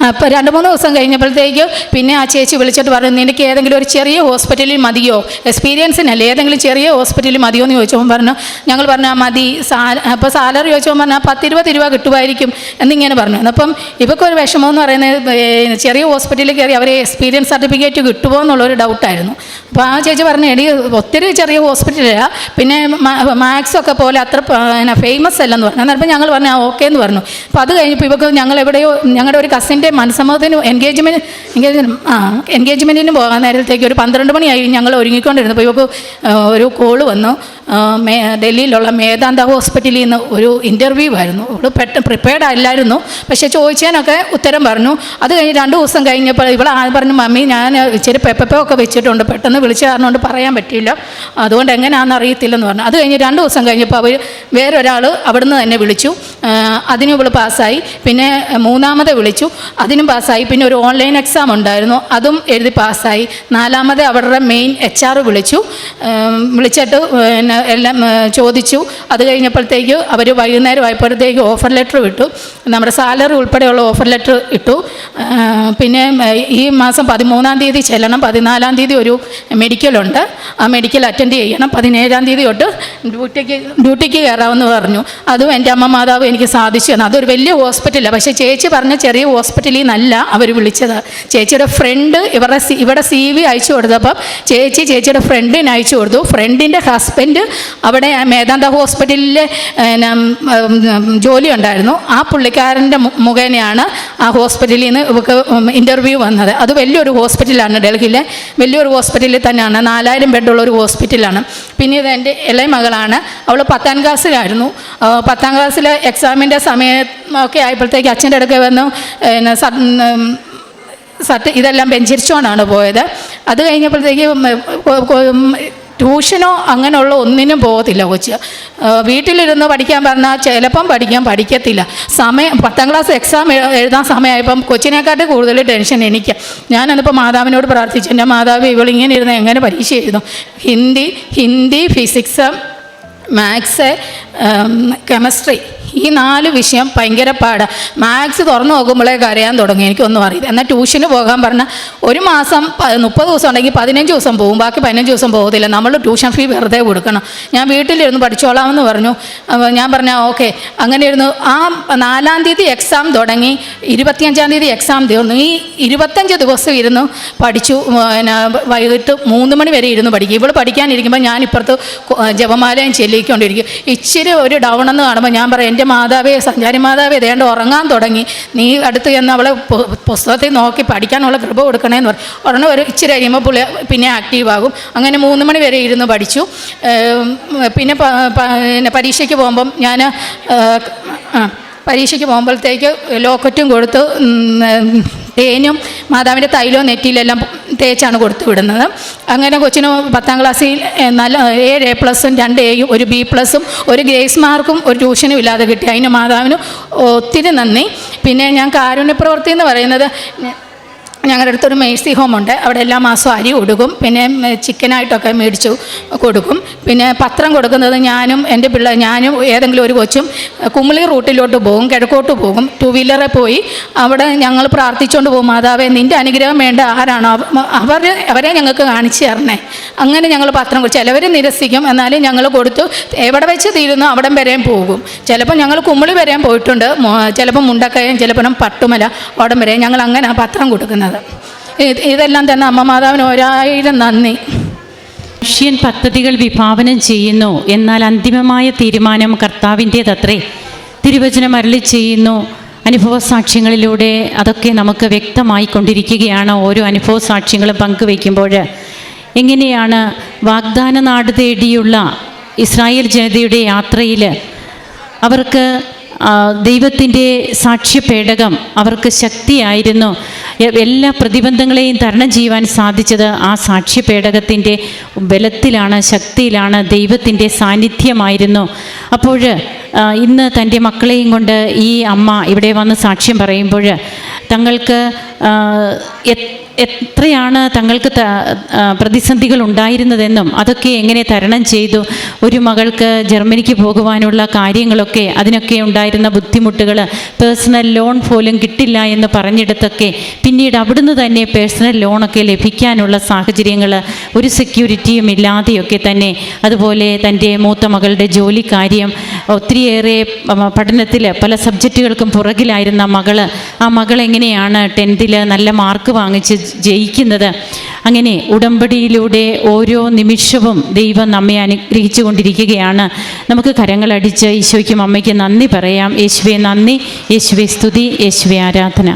അപ്പോൾ രണ്ട് മൂന്ന് ദിവസം കഴിഞ്ഞപ്പോഴത്തേക്ക് പിന്നെ ആ ചേച്ചി വിളിച്ചിട്ട് പറഞ്ഞു നിനക്ക് ഏതെങ്കിലും ഒരു ചെറിയ ഹോസ്പിറ്റലിൽ മതിയോ? എക്സ്പീരിയൻസിനല്ലേ ഏതെങ്കിലും ചെറിയ ഹോസ്പിറ്റലിൽ മതിയോ? എന്ന് ചോദിച്ചപ്പോൾ പറഞ്ഞു ഞങ്ങൾ പറഞ്ഞു "ആ, മതി. അപ്പോൾ സാലറി ചോദിച്ചപ്പോൾ പറഞ്ഞു "ആ, പത്തിരുപത് രൂപ കിട്ടുമായിരിക്കും. എന്നിങ്ങനെ പറഞ്ഞു. അപ്പം ഇവക്കൊരു വിഷമം എന്ന് പറയുന്നത് ചെറിയ ഹോസ്പിറ്റലിൽ കയറി അവരെ എക്സ്പീരിയൻസ് സർട്ടിഫിക്കറ്റ് കിട്ടുമോ എന്നുള്ളൊരു ഡൗട്ടായിരുന്നു. അപ്പോൾ ആ ചേച്ചി പറഞ്ഞു എടി ഒത്തിരി ചെറിയ ഹോസ്പിറ്റലില്ല. പിന്നെ മാക്സ് ഒക്കെ പോലെ അത്ര ഫേമസ് അല്ലെന്ന് പറഞ്ഞു. അന്നേരം ഞങ്ങൾ പറഞ്ഞു ആ ഓക്കെ എന്ന് പറഞ്ഞു. അപ്പോൾ അത് കഴിഞ്ഞപ്പോൾ ഇവർക്ക് ഞങ്ങൾ എവിടെയോ ഞങ്ങളുടെ ഒരു കസിന്റെ മനസ്സമ്മതത്തിന് എൻഗേജ്മെന്റ് എൻഗേജ്മെന്റ് ആ എൻഗേജ്മെന്റിന് പോകാൻ നേരത്തേക്ക് ഒരു പന്ത്രണ്ട് മണിയായി ഞങ്ങൾ ഒരുങ്ങിക്കൊണ്ടിരുന്നപ്പോൾ ഇവർക്ക് ആ, ഒരു കോൾ വന്നു. മേ ഡൽഹിയിലുള്ള മേധാന്ത ഹോസ്പിറ്റലിൽ നിന്ന് ഒരു ഇന്റർവ്യൂ ആയിരുന്നു. അവൾ പെട്ടെന്ന് പ്രിപ്പയർഡ് അല്ലായിരുന്നു പക്ഷേ ചോദിച്ചതിനൊക്കെ ഉത്തരം പറഞ്ഞു. അത് കഴിഞ്ഞ് രണ്ട് ദിവസം കഴിഞ്ഞപ്പോൾ ഇവിടെ ആ പറഞ്ഞു മമ്മി ഞാൻ ഇച്ചിരി പെപ്പപ്പോ ഒക്കെ വെച്ചിട്ടുണ്ട്. പെട്ടെന്ന് വിളിച്ചു കാരണമുണ്ട് പറയാൻ പറ്റില്ല അതുകൊണ്ട് എങ്ങനെയാണെന്ന് അറിയത്തില്ലെന്ന് പറഞ്ഞു. അത് കഴിഞ്ഞ് രണ്ട് ദിവസം കഴിഞ്ഞപ്പോൾ അവർ വേറൊരാൾ അവിടുന്ന് തന്നെ വിളിച്ചു. അതിന് ഇവൾ പാസ്സായി. പിന്നെ മൂന്നാമത് വിളിച്ചു. അതിനും പാസ്സായി. പിന്നെ ഒരു ഓൺലൈൻ എക്സാം ഉണ്ടായിരുന്നു. അതും എഴുതി പാസ്സായി. നാലാമത് അവരുടെ മെയിൻ എച്ച് ആർ വിളിച്ചു. വിളിച്ചിട്ട് പിന്നെ എല്ലാം ചോദിച്ചു. അത് കഴിഞ്ഞപ്പോഴത്തേക്ക് അവർ വൈകുന്നേരം ആയപ്പോഴത്തേക്ക് ഓഫർ ലെറ്റർ വിട്ടു. നമ്മുടെ സാലറി ഉൾപ്പെടെയുള്ള ഓഫർ ലെറ്റർ ഇട്ടു. പിന്നെ ഈ മാസം പതിമൂന്നാം തീയതി ചെല്ലണം. പതിനാലാം തീയതി ഒരു മെഡിക്കലുണ്ട്. ആ മെഡിക്കൽ അറ്റൻഡ് ചെയ്യണം. പതിനേഴാം തീയതി തൊട്ട് ഡ്യൂട്ടിക്ക് ഡ്യൂട്ടിക്ക് കയറാമെന്ന് പറഞ്ഞു. അതും എന്റെ അമ്മ മാതാവ് എനിക്ക് സാധിച്ചു. തന്നു അതൊരു വലിയ ഹോസ്പിറ്റലാണ് പക്ഷേ ചേച്ചി പറഞ്ഞ ചെറിയ ഹോസ്പിറ്റലിൽ നിന്നല്ല അവർ വിളിച്ചത്. ചേച്ചിയുടെ ഫ്രണ്ട് ഇവരുടെ സി- ഇവിടെ സി വി അയച്ചു കൊടുത്തപ്പം ചേച്ചി ചേച്ചിയുടെ ഫ്രണ്ടിന് അയച്ചു കൊടുത്തു. ഫ്രണ്ടിന്റെ ഹസ്ബൻഡ് അവിടെ മേധാന്ത ഹോസ്പിറ്റലിൽ ജോലി ഉണ്ടായിരുന്നു ആ പുള്ളിക്കാരന്റെ മുഖേനയാണ് ആ ഹോസ്പിറ്റലിൽ നിന്ന് ഇവർക്ക് ഇന്റർവ്യൂ വന്നത്. അത് വലിയൊരു ഹോസ്പിറ്റലാണ് ഡൽഹിയിലെ. വലിയൊരു ഹോസ്പിറ്റലിൽ തന്നെയാണ്. നാലായിരം ബെഡുള്ള ഒരു ഹോസ്പിറ്റലാണ്. പിന്നെ ഇത് എന്റെ ഇളയ മകളാണ്. അവൾ പത്താം ക്ലാസ്സിലായിരുന്നു. പത്താം ക്ലാസ്സിലെ എക്സാമിന്റെ സമയം ഒക്കെ ആയപ്പോഴത്തേക്ക് അച്ഛന്റെ അടുക്കെ വന്നു. പിന്നെ സ- ഉം, സട്ട് ഇതെല്ലാം ബെഞ്ചരിച്ചോണ്ടാണ് പോയത്. അത് കഴിഞ്ഞപ്പോഴത്തേക്ക് ട്യൂഷനോ അങ്ങനെയുള്ള ഒന്നിനും പോകത്തില്ല കൊച്ച്. വീട്ടിലിരുന്ന് പഠിക്കാൻ പറഞ്ഞാൽ ചിലപ്പം പഠിക്കാൻ പഠിക്കത്തില്ല. സമയം പത്താം ക്ലാസ് എക്സാം എഴു- എഴുതാൻ സമയമായപ്പം കൊച്ചിനെക്കാട്ടും കൂടുതൽ ടെൻഷൻ എനിക്ക്. ഞാനതിപ്പോൾ മാതാവിനോട് പ്രാർത്ഥിച്ചു. എന്റെ മാതാവ് ഇവളിങ്ങനെ ഇരുന്ന് എങ്ങനെ പരീക്ഷ എഴുതും Hindi Hindi physics maths chemistry ഈ നാല് വിഷയം ഭയങ്കര പാടാണ് മാത്സ് തുറന്നു നോക്കുമ്പോഴേ കരയാൻ തുടങ്ങി. എനിക്കൊന്നും അറിയില്ല. എന്നാൽ ട്യൂഷന് പോകാൻ പറഞ്ഞാൽ ഒരു മാസം മുപ്പത് ദിവസം ഉണ്ടെങ്കിൽ പതിനഞ്ച് ദിവസം പോകും ബാക്കി പതിനഞ്ച് ദിവസം പോകത്തില്ല. നമ്മൾ ട്യൂഷൻ ഫീ വെറുതെ കൊടുക്കണം. ഞാൻ വീട്ടിലിരുന്ന് പഠിച്ചോളാമെന്ന് പറഞ്ഞു. ഞാൻ പറഞ്ഞ ഓക്കെ. അങ്ങനെ ഇരുന്നു ആ നാലാം തീയതി എക്സാം തുടങ്ങി. ഇരുപത്തിയഞ്ചാം തീയതി എക്സാം തീർന്നു. ഈ ഇരുപത്തഞ്ച് ദിവസം ഇരുന്ന് പഠിച്ചു. പിന്നെ വൈകിട്ട് മൂന്ന് മണി വരെ ഇരുന്ന് പഠിക്കും. ഇവൾ പഠിക്കാനിരിക്കുമ്പോൾ ഞാൻ ഇപ്പുറത്ത് ജപമാലയും ചെല്ലിക്കൊണ്ടിരിക്കും. ഇച്ചിരി ഒരു ഡൗൺ എന്ന് കാണുമ്പോൾ ഞാൻ പറയാം മാതാവേ സഞ്ചാരി മാതാവേ ദേണ്ട ഉറങ്ങാൻ തുടങ്ങി. നീ അടുത്ത് ചെന്ന് അവളെ പുസ്തകത്തിൽ നോക്കി പഠിക്കാനുള്ള കൃപ കൊടുക്കണേന്ന് പറഞ്ഞു ഉടനെ ഒരു ഇച്ചിരി കഴിയുമ്പോൾ പുള്ളി പിന്നെ ആക്റ്റീവാകും അങ്ങനെ മൂന്ന് മണി വരെ ഇരുന്ന് പഠിച്ചു. പിന്നെ പിന്നെ പരീക്ഷയ്ക്ക് പോകുമ്പം ഞാൻ പരീക്ഷയ്ക്ക് പോകുമ്പോഴത്തേക്ക് ലോക്കറ്റും കൊടുത്ത് തേനും മാതാവിന്റെ തൈലവും നെറ്റിയിലെല്ലാം തേച്ചാണ് കൊടുത്തു വിടുന്നത്. അങ്ങനെ കൊച്ചിന് പത്താം ക്ലാസ്സിൽ നല്ല ഏഴ് എ പ്ലസും രണ്ട് എയും ഒരു ബി പ്ലസും ഒരു ഗ്രേസ് മാർക്കും ഒരു ട്യൂഷനും ഇല്ലാതെ കിട്ടി. അതിന് മാതാവിന് ഒത്തിരി നന്ദി. പിന്നെ ഞാൻ കാരുണ്യ പ്രവൃത്തി എന്ന് പറയുന്നത് ഞങ്ങളുടെ അടുത്തൊരു മേഴ്സി ഹോമുണ്ട്. അവിടെ എല്ലാ മാസവും അരി കൊടുക്കും പിന്നെ ചിക്കനായിട്ടൊക്കെ മേടിച്ചു കൊടുക്കും. പിന്നെ പത്രം കൊടുക്കുന്നത് ഞാനും എന്റെ പിള്ളേർ ഞാനും ഏതെങ്കിലും ഒരു കൊച്ചും കുമിളി റൂട്ടിലോട്ട് പോകും കിഴക്കോട്ട് പോകും. ടു വീലറെ പോയി. അവിടെ ഞങ്ങൾ പ്രാർത്ഥിച്ചുകൊണ്ട് പോകും മാതാവേ നിന്റെ അനുഗ്രഹം വേണ്ട ആരാണോ അവ- അവർ അവരെ ഞങ്ങൾക്ക് കാണിച്ചു തരണേ. അങ്ങനെ ഞങ്ങൾ പത്രം കൊടുക്കും ചിലവർ നിരസിക്കും. എന്നാലും ഞങ്ങൾ കൊടുത്തു. എവിടെ വെച്ച് തീരുന്നു അവിടം വരെയും പോകും. ചിലപ്പോൾ ഞങ്ങൾ കുമിളി വരെയും പോയിട്ടുണ്ട്. ചിലപ്പോൾ മുണ്ടക്കയം ചിലപ്പോൾ പട്ടുമല അവിടം വരെ ഞങ്ങൾ അങ്ങനെ പത്രം കൊടുക്കുന്നത്. ഇത് ഇതെല്ലാം തന്നെ അമ്മ മാതാവിന് ഒരായിരം നന്ദി. മനുഷ്യൻ പദ്ധതികൾ വിഭാവനം ചെയ്യുന്നു എന്നാൽ അന്തിമമായ തീരുമാനം കർത്താവിന്റേതത്രേ. തിരുവചനം അരളി ചെയ്യുന്നു. അനുഭവ സാക്ഷ്യങ്ങളിലൂടെ അതൊക്കെ നമുക്ക് വ്യക്തമായി കൊണ്ടിരിക്കുകയാണ് ഓരോ അനുഭവ സാക്ഷ്യങ്ങളും പങ്കുവയ്ക്കുമ്പോൾ. എങ്ങനെയാണ് വാഗ്ദാന നാട് തേടിയുള്ള ഇസ്രായേൽ ജനതയുടെ യാത്രയിൽ അവർക്ക് ദൈവത്തിന്റെ സാക്ഷ്യപേടകം അവർക്ക് ശക്തിയായിരുന്നു. എല്ലാ പ്രതിബന്ധങ്ങളെയും തരണം ചെയ്യുവാൻ സാധിച്ചത് ആ സാക്ഷ്യപേടകത്തിന്റെ ബലത്തിലാണ് ശക്തിയിലാണ് ദൈവത്തിന്റെ സാന്നിധ്യമായിരുന്നു. അപ്പോൾ ഇന്ന് തന്റെ മക്കളെയും കൊണ്ട് ഈ അമ്മ ഇവിടെ വന്ന് സാക്ഷ്യം പറയുമ്പോൾ തങ്ങൾക്ക് എത്രയാണ് തങ്ങൾക്ക് പ്രതിസന്ധികൾ ഉണ്ടായിരുന്നതെന്നും അതൊക്കെ എങ്ങനെ തരണം ചെയ്തു? ഒരു മകൾക്ക് ജർമ്മനിക്ക് പോകുവാനുള്ള കാര്യങ്ങളൊക്കെ അതിനൊക്കെ ഉണ്ടായിരുന്ന ബുദ്ധിമുട്ടുകൾ പേഴ്സണൽ ലോൺ പോലും കിട്ടില്ല എന്ന് പറഞ്ഞിടത്തൊക്കെ പിന്നീട് അവിടുന്ന് തന്നെ പേഴ്സണൽ ലോണൊക്കെ ലഭിക്കാനുള്ള സാഹചര്യങ്ങൾ ഒരു സെക്യൂരിറ്റിയും ഇല്ലാതെയൊക്കെ തന്നെ. അതുപോലെ തന്റെ മൂത്ത മകളുടെ ജോലി കാര്യം ഒത്തിരിയേറെ പഠനത്തിൽ പല സബ്ജക്റ്റുകൾക്കും പുറകിലായിരുന്ന മകൾ ആ മകൾ എങ്ങനെയാണ് ടെൻത്തിൽ നല്ല മാർക്ക് വാങ്ങിച്ച് ജയിക്കുന്നത്? അങ്ങനെ ഉടമ്പടിയിലൂടെ ഓരോ നിമിഷവും ദൈവം നമ്മെ അനുഗ്രഹിച്ചു കൊണ്ടിരിക്കുകയാണ് നമുക്ക് കരങ്ങളടിച്ച് ഈശോയ്ക്കും അമ്മയ്ക്കും നന്ദി പറയാം. യേശുവെ നന്ദി. യേശുവെ സ്തുതി യേശുവെ ആരാധന.